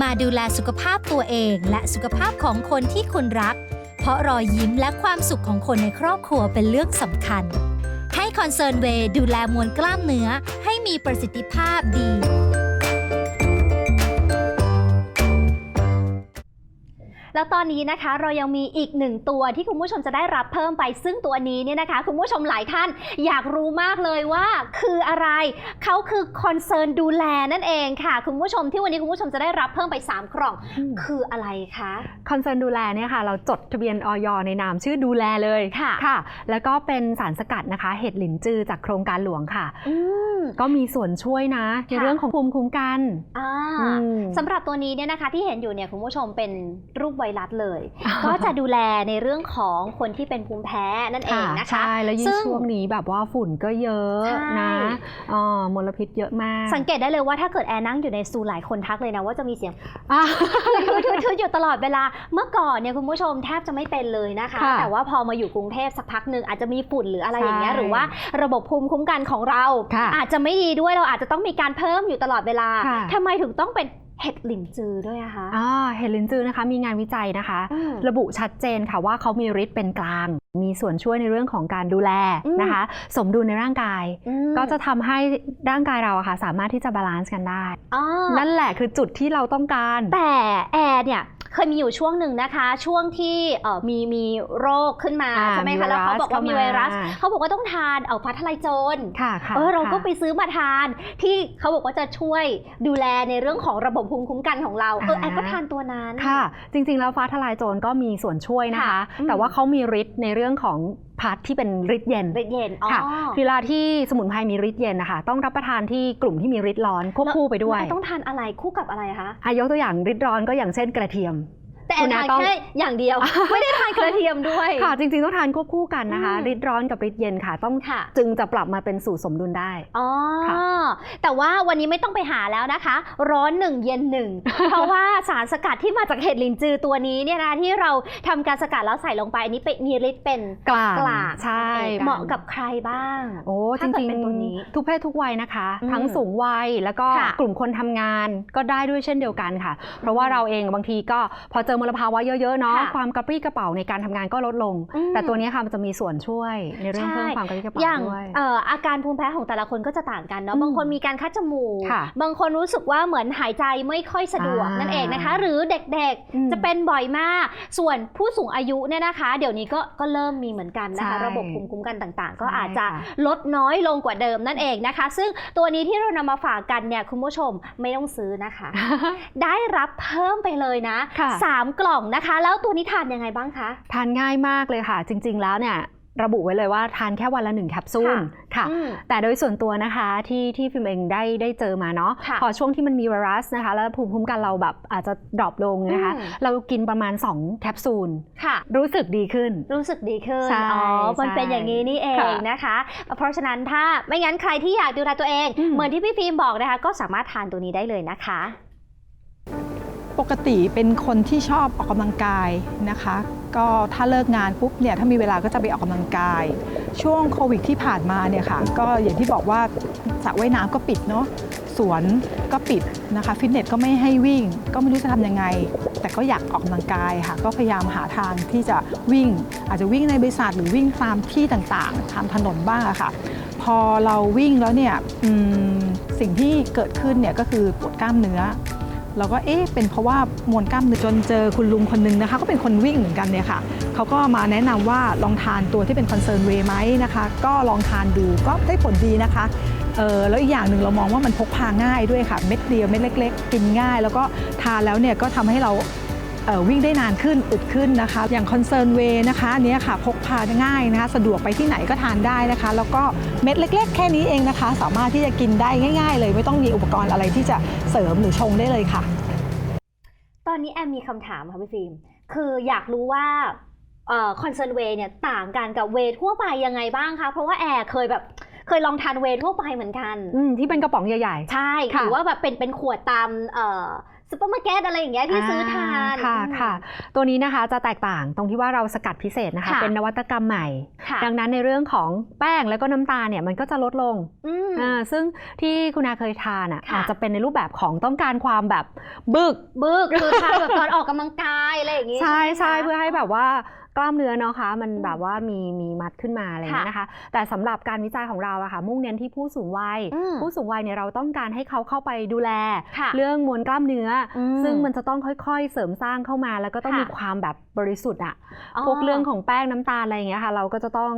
[SPEAKER 1] มาดูแลสุขภาพตัวเองและสุขภาพของคนที่คุณรัก เพราะรอยยิ้มและความสุขของคนในครอบครัวเป็นเรื่องสำคัญ ให้คอนเซิร์นเวดูแลมวลกล้ามเนื้อให้มีประสิทธิภาพดี
[SPEAKER 2] แล้วตอนนี้นะคะเรายังมีอีกหนึ่งตัวที่คุณผู้ชมจะได้รับเพิ่มไป ซึ่งตัวนี้เนี่ยนะคะ คุณผู้ชมหลายท่านอยากรู้มากเลยว่าคืออะไรเขาคือคอนเซิร์นดูแลนั่นเองค่ะ คุณผู้ชมที่วันนี้คุณผู้ชมจะได้รับเพิ่มไป 3 กล่อง คืออะไรคะ
[SPEAKER 3] คอนเซิร์นดูแลเนี่ยค่ะ เราจดทะเบียนออยในนามชื่อดูแลเลย
[SPEAKER 2] ค่ะ
[SPEAKER 3] ค่ะ แล้วก็เป็นสารสกัดนะคะ เห็ดหลินจือจากโครงการหลวงค่ะ
[SPEAKER 2] อืม
[SPEAKER 3] ก็มีส่วนช่วยนะใน
[SPEAKER 2] ค่ะ
[SPEAKER 3] เรื่องของภูมิคุ้มกัน
[SPEAKER 2] อ่า
[SPEAKER 3] อืม
[SPEAKER 2] สำหรับตัวนี้เนี่ยนะคะที่เห็นอยู่เนี่ยคุณผู้ชมเป็นรูปไวรัสเลย ก็จะดูแลในเรื่องของคนที่เป็นภูมิแพ้นั่นเองนะคะ
[SPEAKER 3] ใช่แล้วยิ่ง
[SPEAKER 2] ซึ่ง
[SPEAKER 3] ช่วงนี้แบบว่าฝุ่นก็เยอะ
[SPEAKER 2] ใช่
[SPEAKER 3] นะอ๋อมลพิษเยอะมาก
[SPEAKER 2] สังเกตได้เลยว่าถ้าเกิดแอร์นั่งอยู่ในซูหลายคนทักเลยนะว่าจะมีเสียง
[SPEAKER 3] อะ
[SPEAKER 2] ทืดๆอยู่ตลอดเวลาเมื่อก่อนเนี่ยคุณผู้ชมแทบจะไม่เป็นเลยนะคะ
[SPEAKER 3] ค่ะ
[SPEAKER 2] แต่ว่าพอมาอยู่กรุงเทพสักพักหนึ่งอาจจะมีฝุ่นหรืออะไร
[SPEAKER 3] ใช่
[SPEAKER 2] อย่างเงี้ยหรือว่าระบบภูมิคุ้มกันของเรา
[SPEAKER 3] ค่ะ
[SPEAKER 2] อาจจะไม่ดีด้วยเราอาจจะต้องมีการเพิ่มอยู่ตลอดเวลา
[SPEAKER 3] ค่ะ
[SPEAKER 2] ทำไมถึงต้องเป็น เห็ดหลินจือด้วยอะคะ
[SPEAKER 3] อ่าเห็ดลินจือนะคะ มีงานวิจัยนะคะ
[SPEAKER 2] อืม
[SPEAKER 3] ระบุชัดเจนค่ะว่าเขามีฤทธิ์เป็นกลาง มีส่วนช่วยในเรื่องของการดูแล
[SPEAKER 2] อืม
[SPEAKER 3] นะคะ สมดุลในร่างกาย
[SPEAKER 2] อืม
[SPEAKER 3] ก็จะทำให้ร่างกายเราอะค่ะ สามารถที่จะบาลานซ์กันได้
[SPEAKER 2] อ๋อ
[SPEAKER 3] นั่นแหละคือจุดที่เราต้องการ
[SPEAKER 2] แต่แอร์เนี่ย เคยมีอยู่ช่วงหนึ่งนะคะ ช่วงที่เอ่อมีมีโรคขึ้นมา
[SPEAKER 3] อ่า
[SPEAKER 2] ใช่ไหม
[SPEAKER 3] มี
[SPEAKER 2] คะแล้วเขา
[SPEAKER 3] ไวรัส
[SPEAKER 2] บอกว่ามีไวรัส
[SPEAKER 3] เข้ามา
[SPEAKER 2] เขาบอกว่าต้องทานเอ่อฟ้าทลายโจร
[SPEAKER 3] ค่ะค่ะ
[SPEAKER 2] เออเราก็
[SPEAKER 3] ค่ะ
[SPEAKER 2] ไปซื้อมาทาน ที่เขาบอกว่าจะช่วยดูแลในเรื่องของระบบภูมิคุ้มกันของเราเออ
[SPEAKER 3] อ่า
[SPEAKER 2] แอนก็ทานตัวนั้น
[SPEAKER 3] ค่ะ จริง ๆ แล้วฟ้าทลายโจรก็มีส่วนช่วยนะคะ
[SPEAKER 2] ค่ะอืม
[SPEAKER 3] แต่ว่าเขามีฤทธิ์ในเรื่องของ พาร์ทที่เป็นฤทธิ์เย็น
[SPEAKER 2] ฤทธิ์เย็นอ๋อ
[SPEAKER 3] ค่ะเวลาที่สมุนไพรมีฤทธิ์เย็นนะคะต้องรับประทานที่กลุ่มที่มีฤทธิ์ร้อนควบคู่ไปด้วย
[SPEAKER 2] แล้วต้องทานอะไรคู่กับอะไรคะ
[SPEAKER 3] อายกตัวอย่างฤทธิ์ร้อนก็อย่างเช่นกระเทียม
[SPEAKER 2] แต่แอน
[SPEAKER 3] คุณ
[SPEAKER 2] ทา
[SPEAKER 3] อานต้อง
[SPEAKER 2] แค่อย่างเดียว ไม่ได้ทานกระเทียมด้วย
[SPEAKER 3] ค่ะ จริงๆ ต้องทานควบคู่กันนะคะ
[SPEAKER 2] อืม
[SPEAKER 3] ฤทธิ์ร้อนกับฤทธิ์เย็นค่ะ ต้อง
[SPEAKER 2] ค่ะ
[SPEAKER 3] จึงจะปรับมาเป็นสู่สมดุลได้
[SPEAKER 2] อ๋อ
[SPEAKER 3] ค่ะ
[SPEAKER 2] แต่ว่าวันนี้ไม่ต้องไปหาแล้วนะคะ ร้อนหนึ่งเย็นหนึ่ง เพราะว่าสารสกัดที่มาจากเห็ดลินจือตัวนี้เนี่ยนะที่เราทำการสกัดแล้วใส่ลงไปอันนี้เป็นมีฤทธิ์เป็น
[SPEAKER 3] กลาง
[SPEAKER 2] กลาก
[SPEAKER 3] ใช่
[SPEAKER 2] นั่นเองเหมาะกับใครบ้าง
[SPEAKER 3] โอ้จ
[SPEAKER 2] ถ้าเกิด
[SPEAKER 3] ริง
[SPEAKER 2] เป็นตัวนี้
[SPEAKER 3] ๆทุกเพศทุกวัยนะคะ
[SPEAKER 2] อืม
[SPEAKER 3] ทั้งสูงวัยแล้วก็
[SPEAKER 2] ค่ะ
[SPEAKER 3] กลุ่มคนทำงานก็ได้ด้วยเช่นเดียวกันค่ะ เพราะว่าเราเองบางทีก็พอเจอมลภาวะเยอะๆเนาะ
[SPEAKER 2] ค่ะ
[SPEAKER 3] ความกระปรี้กระเป๋าในการทำงานก็ลดลง
[SPEAKER 2] อืม
[SPEAKER 3] แต่ตัวเนี้ยค่ะมันจะมีส่วนช่วยในเรื่อง
[SPEAKER 2] ใช่
[SPEAKER 3] เพิ่มความกระปรี้กระเป๋า
[SPEAKER 2] อย่าง
[SPEAKER 3] ด้วย
[SPEAKER 2] เอ่ออาการภูมิแพ้ของแต่ละคนก็จะต่างกันเนาะ
[SPEAKER 3] อืม
[SPEAKER 2] บางคนมีการคัดจมูก
[SPEAKER 3] ค่ะ
[SPEAKER 2] บางคนรู้สึกว่าเหมือนหายใจไม่ค่อยสะดวก
[SPEAKER 3] อ่านั่
[SPEAKER 2] นั่นเองนะคะ หรือเด็ก
[SPEAKER 3] อืม
[SPEAKER 2] ๆจะเป็นบ่อยมาก ส่วนผู้สูงอายุเนี่ยนะคะ เดี๋ยวนี้ก็ก็เริ่มมีเหมือนกันนะคะ
[SPEAKER 3] ใช่
[SPEAKER 2] ระบบภูมิคุ้มกันต่างๆ ก็
[SPEAKER 3] ใช่
[SPEAKER 2] อาจจะ
[SPEAKER 3] ค่ะ
[SPEAKER 2] ลดน้อยลงกว่าเดิมนั่นเองนะคะ ซึ่งตัวนี้ที่เรานำมาฝากกันเนี่ยคุณผู้ชมไม่ต้องซื้อนะคะ ได้รับเพิ่มไปเลยนะ
[SPEAKER 3] ค่ะ
[SPEAKER 2] สามกล่องนะคะ แล้วตัวนี้ทานยังไงบ้างคะ
[SPEAKER 3] ทานง่ายมากเลยค่ะ จริง ๆ แล้วเนี่ยระบุไว้เลยว่าทานแค่วันละหนึ่งแคปซูลค่ะ
[SPEAKER 2] อืม
[SPEAKER 3] แต่โดยส่วนตัวนะคะที่ที่ฟิล์มเองได้ได้เจอมาเนาะ
[SPEAKER 2] ค่ะ
[SPEAKER 3] พอช่วงที่มันมีไวรัสนะคะ แล้วภูมิคุ้มกันเราแบบอาจจะดรอปลงนะคะ
[SPEAKER 2] อืม
[SPEAKER 3] เรากินประมาณ 2 แคปซูล
[SPEAKER 2] ค่ะ
[SPEAKER 3] รู้สึกดีขึ้น
[SPEAKER 2] รู้สึกดีขึ้น
[SPEAKER 3] ใช่
[SPEAKER 2] อ๋อ มัน
[SPEAKER 3] ใช่
[SPEAKER 2] เป็นอย่างนี้นี่เอง
[SPEAKER 3] ค่ะ
[SPEAKER 2] นะคะ เพราะฉะนั้นถ้าไม่งั้นใครที่อยากดูแลตัวเอง
[SPEAKER 3] อืม
[SPEAKER 2] เหมือนที่พี่ฟิล์มบอกนะคะ ก็สามารถทานตัวนี้ได้เลยนะคะ
[SPEAKER 6] ปกติเป็นคนที่ชอบออกกำลังกายนะคะ ก็ถ้าเลิกงานปุ๊บเนี่ยถ้ามีเวลาก็จะไปออกกำลังกาย ช่วงโควิดที่ผ่านมาเนี่ยค่ะก็อย่างที่บอกว่าสระว่ายน้ำก็ปิดเนาะสวนก็ปิดนะคะฟิตเนสก็ไม่ให้วิ่ง ก็ไม่รู้จะทำยังไง แต่ก็อยากออกกำลังกายค่ะ ก็พยายามหาทางที่จะวิ่ง อาจจะวิ่งในบริษัทหรือวิ่งตามที่ต่างๆตามถนนบ้างะค่ะ พอเราวิ่งแล้วเนี่ยสิ่งที่เกิดขึ้นเนี่ยก็คือปวดกล้ามเนื้อ เราก็เอ๊ะเป็นเพราะว่ามวลกล้ามเนื้อจนเจอคุณลุงคนนึงนะคะ ก็เป็นคนวิ่งเหมือนกันเนี่ยค่ะเขาก็มาแนะนำว่าลองทานตัวที่เป็นคอนเซิร์นเวย์ไหมนะคะ ก็ลองทานดูก็ได้ผลดีนะคะเออแล้วอีกอย่างหนึ่งเรามองว่ามันพกพาง่ายด้วยค่ะ เม็ดเดียวเม็ดเล็ก ๆ กินง่าย แล้วก็ทานแล้วเนี่ยก็ทำให้เรา วิ่งได้นานขึ้นอึดขึ้นนะคะ อย่างคอนเซิร์นเวนะคะนเนี้ยค่ะพกพาง่ายนะคะ สะดวกไปที่ไหนก็ทานได้นะคะ แล้วก็เม็ดเล็ก ๆ แค่นี้เองนะคะ สามารถที่จะกินได้ง่าย ๆ เลย ไม่ต้องมีอุปกรณ์อะไรที่จะเสริมหรือชงได้เลยค่ะ
[SPEAKER 2] ตอนนี้แอมมีคำถามค่ะพี่ฟิล์มคืออยากรู้ว่าคอนเซิร์นเวย์เนี่ยต่างกันกับเวทั่วไปยังไงบ้างคะเพราะว่าแอร์เคยแบบ เคยลองทานเวย์ทั่วไปเหมือนกัน
[SPEAKER 3] อืมที่เป็นกระป๋องใหญ่
[SPEAKER 2] ใช่
[SPEAKER 3] ค่ะ
[SPEAKER 2] หรือว่าแบบเป็นเป็นขวดตามเอ่อซุปเปอร์มาร์เก็ตอะไรอย่างเงี้ยที่ซื้อทาน
[SPEAKER 3] ค่ะ
[SPEAKER 2] อืม
[SPEAKER 3] ค่ะ ตัวนี้นะคะจะแตกต่างตรงที่ว่าเราสกัดพิเศษนะคะ
[SPEAKER 2] ค่ะ
[SPEAKER 3] เป็นนวัตกรรมใหม่
[SPEAKER 2] ค่ะ
[SPEAKER 3] ดังนั้นในเรื่องของแป้งแล้วก็น้ำตาลเนี่ยมันก็จะลดลง
[SPEAKER 2] อืม
[SPEAKER 3] อ่าซึ่งที่คุณอาเคยทานอะ
[SPEAKER 2] ค่ะ
[SPEAKER 3] อาจจะเป็นในรูปแบบของต้องการความแบบบึก
[SPEAKER 2] บึกคือทานแบบตอนออกกำลังกายอะไรอย่างงี้
[SPEAKER 3] ใช่
[SPEAKER 2] ไหม
[SPEAKER 3] ใช่
[SPEAKER 2] คะ
[SPEAKER 3] เพื่อให้แบบว่า กล้ามเนื้อเนาะคะมัน
[SPEAKER 2] อืม
[SPEAKER 3] แบบว่ามีมีมัดขึ้นมาอะไรอย่างเงี้ยนะคะ แต่สำหรับการวิจัยของเราอะค่ะมุ่งเน้นที่ผู้สูงวัย
[SPEAKER 2] อืม
[SPEAKER 3] ผู้สูงวัยเนี่ยเราต้องการให้เขาเข้าไปดูแล
[SPEAKER 2] ค่ะ
[SPEAKER 3] เรื่องมวลกล้ามเนื้ออ
[SPEAKER 2] ม
[SPEAKER 3] ซึ่งมันจะต้องค่อยๆ เสริมสร้างเข้ามา แล้วก็ต้อง
[SPEAKER 2] ค่ะ
[SPEAKER 3] มีความแบบบริสุทธิ์อะพวกเรื่องของแป้งน้ำตาลอะไรอย่างเงี้ยค่ะ เราก็จะต้อง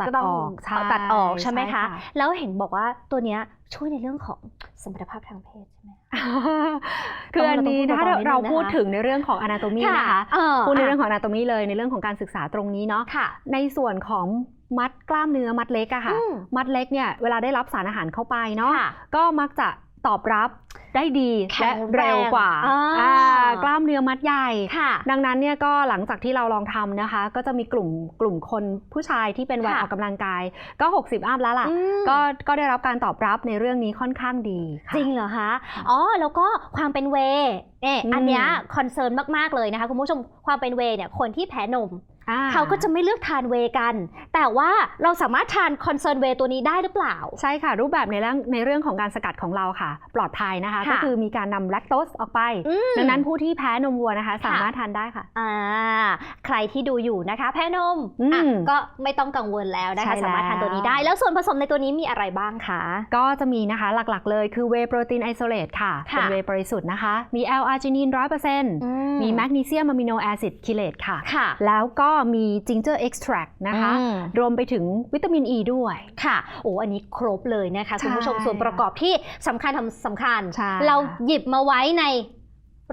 [SPEAKER 3] ตัด
[SPEAKER 2] ก็ต้อง
[SPEAKER 3] ออกใช่
[SPEAKER 2] ตัดออกใช่ไหมคะ
[SPEAKER 3] ใช่
[SPEAKER 2] แล้วเห็นบอกว่าตัวเนี้ยช่วยในเรื่องของสมรรถภาพทางเพศใช่ไหม
[SPEAKER 3] คืออันนี้
[SPEAKER 2] ต้อง
[SPEAKER 3] ถ้า
[SPEAKER 2] พูดเบาๆนิดนึง
[SPEAKER 3] เรา
[SPEAKER 2] นะคะ
[SPEAKER 3] พูดถึงในเรื่องของ anatomy นะคะ
[SPEAKER 2] เออ
[SPEAKER 3] พูดในเรื่องของ anatomy เลยในเรื่องของการศึกษาตรงนี้เนาะ
[SPEAKER 2] ค่ะ
[SPEAKER 3] ในส่วนของมัดกล้ามเนื้อมัดเล็กอะค่ะ
[SPEAKER 2] อืม
[SPEAKER 3] มัดเล็กเนี่ยเวลาได้รับสารอาหารเข้าไปเนาะ
[SPEAKER 2] ค่ะ
[SPEAKER 3] ก็มักจะ ตอบรับได้ดี
[SPEAKER 2] แข็
[SPEAKER 3] และ
[SPEAKER 2] งแรง
[SPEAKER 3] เร็วกว่า
[SPEAKER 2] อ่า
[SPEAKER 3] อ่า กล้ามเนื้อมัดใหญ่
[SPEAKER 2] ค่ะ
[SPEAKER 3] ดังนั้นเนี่ยก็หลังจากที่เราลองทำนะคะ ก็จะมีกลุ่มกลุ่มคนผู้ชายที่เป็นวัย
[SPEAKER 2] ค่ะ
[SPEAKER 3] ออกกำลังกาย ก็ 60 อัพแล้วล่ะ
[SPEAKER 2] อืม
[SPEAKER 3] ก็ก็ได้รับการตอบรับในเรื่องนี้ค่อนข้างดีค่ะ
[SPEAKER 2] จริงเหรอคะ อ๋อ แล้วก็ความเป็นเวย์เนี่ย
[SPEAKER 3] อืม
[SPEAKER 2] อันเนี้ยคอนเซิร์นมาก ๆ เลยนะคะ คุณผู้ชมความเป็นเวย์เนี่ยคนที่แพ้นม
[SPEAKER 3] อ่
[SPEAKER 2] เขาก็จะไม่เลือกทานเวย์กัน แต่ว่าเราสามารถทานคอนเซิร์นเวย์ตัวนี้ได้หรือเปล่า
[SPEAKER 3] ใช่ค่ะ รูปแบบในเรื่องในเรื่องของการสกัดของเราค่ะ ปลอดภัยนะคะ
[SPEAKER 2] ค่ะ
[SPEAKER 3] ก็คือมีการนำแลคโตสออกไป
[SPEAKER 2] อืม
[SPEAKER 3] ดังนั้นผู้ที่แพ้นมวัวนะคะ สามารถทานได้ค่ะ
[SPEAKER 2] อ่าใครที่ดูอยู่นะคะ แพ้นม
[SPEAKER 3] อืม
[SPEAKER 2] อะก็ไม่ต้องกังวลแล้วนะคะ
[SPEAKER 3] ใช่
[SPEAKER 2] สามารถทานตัวนี้ได้
[SPEAKER 3] แล้ว
[SPEAKER 2] แล้วส่วนผสมในตัวนี้มีอะไรบ้างคะ
[SPEAKER 3] ก็จะมีนะคะหลักๆ เลยคือเวย์โปรตีนไอโซเลตค่ะ
[SPEAKER 2] ค่ะ
[SPEAKER 3] เป็นเวย์บริสุทธิ์นะคะ มีแอลอาร์จินีนร้อยเปอร์เซ็นต์
[SPEAKER 2] อื
[SPEAKER 3] มีแมกนีเซียมอะมิโนแอซิดคิเลตค่ะ
[SPEAKER 2] ค่ะ
[SPEAKER 3] แล้วก็มีจิงเจอร์เอ็กซ์แทรนะคะ
[SPEAKER 2] อืม
[SPEAKER 3] รวมไปถึงวิตามินอ e ีด้วย
[SPEAKER 2] ค่ะ โอ้อันนี้ครบเลยนะคะ
[SPEAKER 3] ใช่
[SPEAKER 2] คุณผู้ชมส่วนประกอบที่สำคัญทำสำคัญ
[SPEAKER 3] ใช่
[SPEAKER 2] เราหยิบมาไว้ใน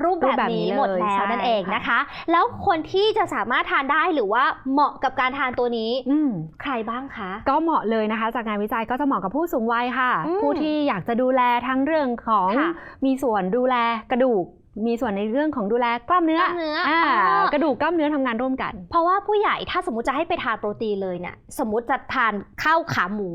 [SPEAKER 2] รูป
[SPEAKER 3] รู
[SPEAKER 2] แบ
[SPEAKER 3] ปแบบบนี้
[SPEAKER 2] นี้
[SPEAKER 3] เลย
[SPEAKER 2] หมดแล้ว
[SPEAKER 3] ใช่
[SPEAKER 2] นั่นเอง
[SPEAKER 3] ค่ะ
[SPEAKER 2] นะคะ แล้วคนที่จะสามารถทานได้หรือว่าเหมาะกับการทานตัวนี้
[SPEAKER 3] อืม
[SPEAKER 2] ใครบ้างคะ
[SPEAKER 3] ก็เหมาะเลยนะคะ จากงานวิจัยก็จะเหมาะกับผู้สูงวัยค่ะ
[SPEAKER 2] อืม
[SPEAKER 3] ผู้ที่อยากจะดูแลทั้งเรื่องของ
[SPEAKER 2] ค่ะ
[SPEAKER 3] มีส่วนดูแลกระดูก มีส่วนในเรื่องของดูแลกล้ามเนื้อก
[SPEAKER 2] ล้ามเนื้ออ่าอ๋อ
[SPEAKER 3] กระดูกกล้ามเนื้อทำงานร่วมกัน
[SPEAKER 2] เพราะว่าผู้ใหญ่ถ้าสมมติจะให้ไปทานโปรตีนเลยเนี่ยสมมติจะทานข้าวขาหมู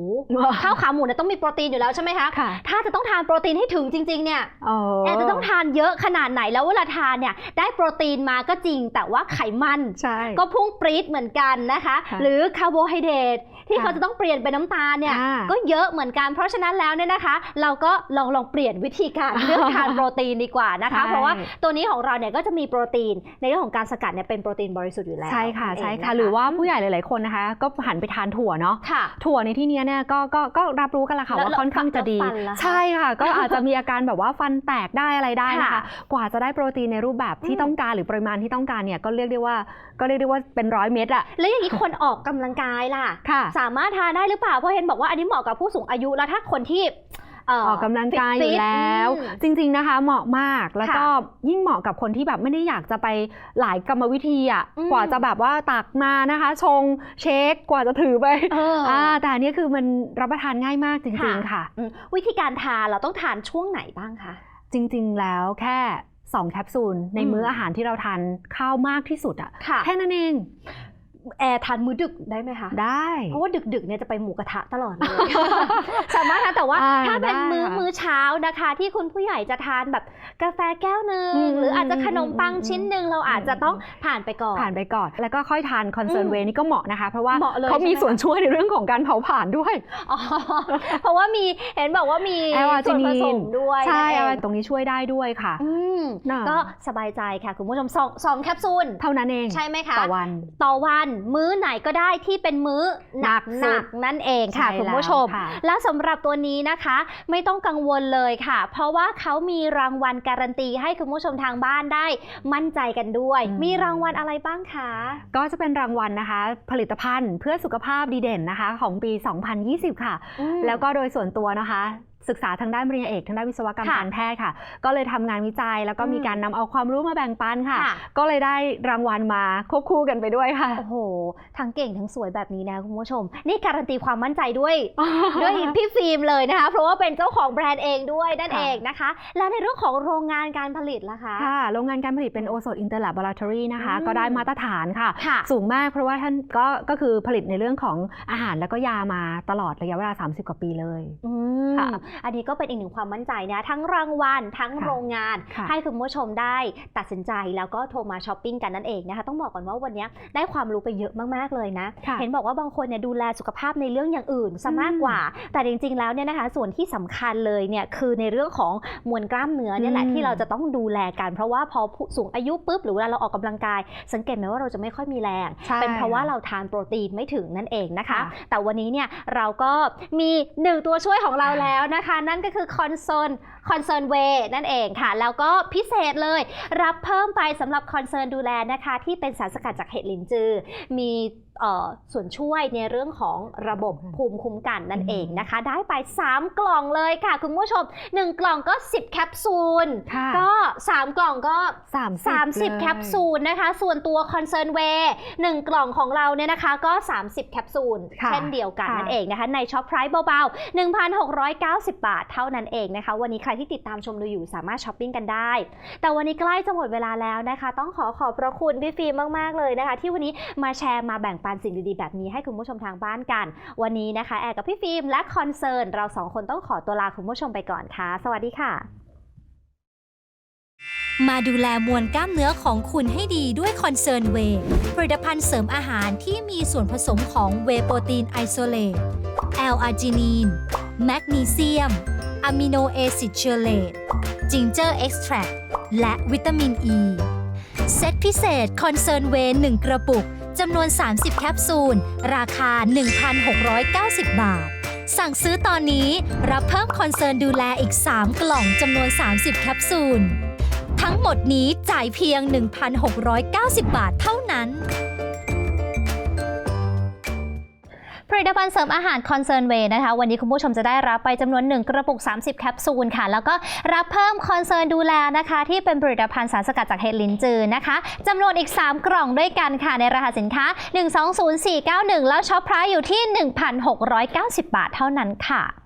[SPEAKER 2] ข้าวขาหมูเนี่ยต้องมีโปรตีนอยู่แล้วใช่ไหมคะ
[SPEAKER 3] ค่ะ
[SPEAKER 2] ถ้าจะต้องทานโปรตีนให้ถึงจริงๆเนี่ย
[SPEAKER 3] โอ้
[SPEAKER 2] แอนจะต้องทานเยอะขนาดไหนแล้วเวลาทานเนี่ยได้โปรตีนมาก็จริง แต่ว่าไขมัน
[SPEAKER 3] ใช่
[SPEAKER 2] ก็พุ่งปรี๊ดเหมือนกันนะคะ
[SPEAKER 3] ค่ะ
[SPEAKER 2] หรือคาร์โบไฮเดรต ที่
[SPEAKER 3] ค่ะ
[SPEAKER 2] เขาจะต้องเปลี่ยนเป็นน้ำตาลเนี่ย
[SPEAKER 3] อ่า
[SPEAKER 2] ก็เยอะเหมือนกัน เพราะฉะนั้นแล้วเนี่ยนะคะ เราก็ลองลองเปลี่ยนวิธีการเลือกทานโปรตีนดีกว่านะคะ
[SPEAKER 3] ใช่
[SPEAKER 2] เพราะว่าตัวนี้ของเราเนี่ยก็จะมีโปรตีน ในเรื่องของการสกัดเนี่ยเป็นโปรตีนบริสุทธิ์อยู่แล้ว
[SPEAKER 3] ใช่ค่ะ
[SPEAKER 2] นั่นเอง
[SPEAKER 3] ใช่ค่ะ
[SPEAKER 2] น
[SPEAKER 3] หรือว่าผู้ใหญ่หลาย ๆ คนนะคะ ก็หันไปทานถั่วเนาะ
[SPEAKER 2] ค่ะ
[SPEAKER 3] ถั่วในที่เนี้ยเนี่ยก็ก็ก็รับรู้กันละค่ะ
[SPEAKER 2] แล้ว
[SPEAKER 3] ว่าค่อนข้างจะดี
[SPEAKER 2] แล้วฟันล่ะคะ
[SPEAKER 3] ใช่ค่ะ ก็อาจจะมีอาการแบบว่าฟันแตกได้อะไรได้นะคะ
[SPEAKER 2] ค่ะ
[SPEAKER 3] กว่าจะได้โปรตีนในรูปแบบที่
[SPEAKER 2] อืม
[SPEAKER 3] ต้องการหรือปริมาณที่ต้องการเนี่ยก็เรียกได้ว่าก็เรียกได้ว่าเป็นร้อยเม็ดอะ
[SPEAKER 2] แล้วอย่างนี้คนออกกำลังกายล่ะ
[SPEAKER 3] ค่ะ
[SPEAKER 2] สามารถทานได้หรือเปล่า เพราะเห็นบอกว่าอันนี้เหมาะกับผู้สูงอายุ แล้วถ้าคนที่เอ
[SPEAKER 3] อกกำลังกายอยู่
[SPEAKER 2] ฟิตๆ
[SPEAKER 3] แล้ว
[SPEAKER 2] อืม
[SPEAKER 3] จริงๆนะคะเหมาะมากแล้ว
[SPEAKER 2] ค่ะ
[SPEAKER 3] ก็ยิ่งเหมาะกับคนที่แบบไม่ได้อยากจะไปหลายกรรมวิธีอะ
[SPEAKER 2] อืม
[SPEAKER 3] กว่าจะแบบว่าตักมานะคะ ชงเช็คกว่าจะถือไป
[SPEAKER 2] เอออ
[SPEAKER 3] อ่าแต่อันนี้คือมันรับประทานง่ายมากจริง ๆ ค่ะ
[SPEAKER 2] อืมวิธีการทานเราต้องทานช่วงไหนบ้างคะ
[SPEAKER 3] จริง ๆ แล้วแค่ 2 แคปซูลใน
[SPEAKER 2] อืม
[SPEAKER 3] มื้ออาหารที่เราทานข้าวมากที่สุดอะ
[SPEAKER 2] ค่ะ
[SPEAKER 3] แค่นั้นเอง
[SPEAKER 2] แอร์ทานมื้อดึกได้ไหมคะ
[SPEAKER 3] ได้
[SPEAKER 2] เพราะว่าดึกๆเนี่ยจะไปหมูกระทะตลอดเลย สามารถทานแต่ว่า
[SPEAKER 3] อ่า
[SPEAKER 2] ถ้าเป็น
[SPEAKER 3] ได้
[SPEAKER 2] มื้อ
[SPEAKER 3] ค่ะ
[SPEAKER 2] มื้อเช้านะคะ ที่คุณผู้ใหญ่จะทานแบบกาแฟแก้วหนึ่ง
[SPEAKER 3] อืม
[SPEAKER 2] หรืออาจจะขนมปัง
[SPEAKER 3] อืม
[SPEAKER 2] ชิ้นหนึ่งเราอาจจะต้องผ่านไปก่อน
[SPEAKER 3] ผ่านไปก่อน แล้วก็ค่อยทานคอนเซิร์น
[SPEAKER 2] อืม
[SPEAKER 3] เวนี่ก็เหมาะนะคะ เพราะว่า
[SPEAKER 2] เหมาะเลย
[SPEAKER 3] เขามี
[SPEAKER 2] ใช่ไหม
[SPEAKER 3] ส่วนช่วยในเรื่องของการเผาผลาญด้วย
[SPEAKER 2] อ๋อเพราะว่ามีเห็นบอกว่ามี
[SPEAKER 3] แอลอาร์
[SPEAKER 2] ส่
[SPEAKER 3] จิ
[SPEAKER 2] วน
[SPEAKER 3] นี
[SPEAKER 2] ผ
[SPEAKER 3] น
[SPEAKER 2] สมด้วย
[SPEAKER 3] ใช่
[SPEAKER 2] นั่นเอ
[SPEAKER 3] เอา
[SPEAKER 2] ง
[SPEAKER 3] ตรงนี้ช่วยได้ด้วยค่ะ
[SPEAKER 2] อืม
[SPEAKER 3] น่ะ
[SPEAKER 2] ก็สบายใจค่ะคุณผู้ชมสองสองแคปซูล
[SPEAKER 3] เท่านั้นเอง
[SPEAKER 2] ใช่ไหมคะ
[SPEAKER 3] ต่อวัน
[SPEAKER 2] ต่อวันมื้อไหนก็ได้ที่เป็นมื้อหนัก
[SPEAKER 3] หนักสุ
[SPEAKER 2] หนั
[SPEAKER 3] ด
[SPEAKER 2] กนั่นเองค่ะ
[SPEAKER 3] ใช่
[SPEAKER 2] คุณผู้ชม
[SPEAKER 3] แล้วค่ะ
[SPEAKER 2] แล้วสำหรับตัวนี้นะคะ ไม่ต้องกังวลเลยค่ะ เพราะว่าเขามีรางวัลการันตีให้คุณผู้ชมทางบ้านได้มั่นใจกันด้วย
[SPEAKER 3] อืม
[SPEAKER 2] มีรางวัลอะไรบ้างคะ
[SPEAKER 3] ก็จะเป็นรางวัลนะคะ ผลิตภัณฑ์เพื่อสุขภาพดีเด่นนะคะ ของปี 2020 ค่ะ
[SPEAKER 2] อืม
[SPEAKER 3] แล้วก็โดยส่วนตัวนะคะ ศึกษาทางด้านปริญญาเอกทางด้านวิศวกรรม
[SPEAKER 2] ค่ะ
[SPEAKER 3] การแพทย์ค่ะ ก็เลยทำงานวิจัย แล้วก็
[SPEAKER 2] อืม
[SPEAKER 3] มีการนำเอาความรู้มาแบ่งปันค่ะ
[SPEAKER 2] ค่ะ
[SPEAKER 3] ก็เลยได้รางวัลมาควบคู่กันไปด้วยค่ะ
[SPEAKER 2] โอ้โห ทั้งเก่งทั้งสวยแบบนี้นะคุณผู้ชม นี่การันตีความมั่นใจด้วยด้วยพี่ฟิล์มเลยนะคะ เพราะว่าเป็นเจ้าของแบรนด์เองด้วยนั่น
[SPEAKER 3] ค่ะ
[SPEAKER 2] เองนะคะ และในเรื่องของโรงงานการผลิตล่ะคะ
[SPEAKER 3] ค่ะ โรงงานการผลิตเป็นโอโซดอินเตอร์ a บ o ล a ทอรี่นะคะ
[SPEAKER 2] อืม
[SPEAKER 3] ก็ได้มาตรฐานค่ะ
[SPEAKER 2] ค่ะ
[SPEAKER 3] สูงมากเพราะว่าท่านก็ก็คือผลิตในเรื่องของอาหารแล้วก็ยามาตลอดระยะเวลา 30 กว่าปีเลย
[SPEAKER 2] อืม
[SPEAKER 3] ค่ะ
[SPEAKER 2] อันนี้ก็เป็นอีกหนึ่งความมั่นใจนะ ทั้งรางวัล ทั้ง
[SPEAKER 3] ค่ะ
[SPEAKER 2] โรงงาน
[SPEAKER 3] ค่ะ
[SPEAKER 2] ให้คุณผู้ชมได้ตัดสินใจแล้วก็โทรมาช้อปปิ้งกันนั่นเองนะคะ ต้องบอกก่อนว่าวันนี้ได้ความรู้ไปเยอะมากๆเลยนะ
[SPEAKER 3] ค่ะ
[SPEAKER 2] เห็นบอกว่าบางคนเนี่ยดูแลสุขภาพในเรื่องอย่างอื่นซะมากกว่า แต่จริง ๆ แล้วเนี่ยนะคะ ส่วนที่สำคัญเลยเนี่ยคือในเรื่องของมวลกล้ามเนื้อเนี่ยแหละ
[SPEAKER 3] อืม
[SPEAKER 2] ที่เราจะต้องดูแลกัน เพราะว่าพอผู้สูงอายุปุ๊บหรือเวลาเราออกกำลังกาย สังเกตไหมว่าเราจะไม่ค่อยมีแรง
[SPEAKER 3] ใช่
[SPEAKER 2] เป็นเพราะว่าเราทานโปรตีนไม่ถึงนั่นเองนะคะ
[SPEAKER 3] ค่ะ
[SPEAKER 2] แต่วันนี้เนี่ยเราก็มีหนึ่งตัวช่วยของเราแล้วนะคะนั่นก็คือคอนโซล คอนเซิร์นเวนั่นเองค่ะ แล้วก็พิเศษเลย รับเพิ่มไปสำหรับคอนเซิร์นดูแลนะคะ ที่เป็นสารสกัดจากเห็ดลินจือ มีเอ่อส่วนช่วยในเรื่องของระบบภูมิคุ้มกันนั่นเองนะคะ ได้ไป 3 กล่องเลยค่ะ คุณผู้ชม 1 กล่องก็ 10 แคปซูล
[SPEAKER 3] ค่ะ
[SPEAKER 2] ก็ 3 กล่องก็
[SPEAKER 3] 30
[SPEAKER 2] 30 แคปซูลนะคะ ส่วนตัว Concern Way 1 กล่องของเราเนี่ยนะคะก็ 30 แคปซูล
[SPEAKER 3] ค่ะ
[SPEAKER 2] เช่นเดียวกัน
[SPEAKER 3] ค่ะ
[SPEAKER 2] นั่นเองนะคะ ในช็อปไพรส์เบาๆ 1,690 บาทเท่านั้นเองนะคะ วันนี้ใครที่ติดตามชมดูอยู่สามารถช้อปปิ้งกันได้ แต่วันนี้ใกล้จะหมดเวลาแล้วนะคะ ต้องขอขอบพระคุณพี่ฟิล์มมาก ๆ เลยนะคะ ที่วันนี้มาแชร์มาแบ่งปันสิ่งดีๆ แบบนี้ให้คุณผู้ชมทางบ้านกัน วันนี้นะคะแอร์กับพี่ฟิล์มและคอนเซิร์นเราสองคนต้องขอตัวลาคุณผู้ชมไปก่อนค่ะ สวัสดีค่ะ
[SPEAKER 1] มาดูแลมวลกล้ามเนื้อของคุณให้ดีด้วยคอนเซิร์นเวผลิตภัณฑ์เสริมอาหารที่มีส่วนผสมของเวโปรตีนไอโซเลตแอลอาร์จินีน แมกนีเซียม อะมิโนเอซิดเชเลตจิงเจอร์เอ็กซ์แทรและวิตามินอ e. ีเซตพิเศษคอนเซิร์นเวน1กระปุกจำนวน 30 แคปซูล ราคา 1,690 บาท สั่งซื้อตอนนี้รับเพิ่มคอนเซิร์นดูแลอีก 3 กล่องจำนวน 30 แคปซูล ทั้งหมดนี้จ่ายเพียง 1,690 บาทเท่านั้น
[SPEAKER 2] ผลิตภัณฑ์เสริมอาหารคอนเซิร์นเวย์นะคะ วันนี้คุณผู้ชมจะได้รับไปจำนวน 1 กระปุก 30 แคปซูลค่ะ แล้วก็รับเพิ่มคอนเซิร์นดูแลนะคะ ที่เป็นผลิตภัณฑ์สารสกัดจากเห็ดลินจือนะคะจำนวนอีก 3 กล่องด้วยกันค่ะ ในรหัสสินค้า 120491 แล้วช็อปพรส์อยู่ที่ 1,690 บาทเท่านั้นค่ะ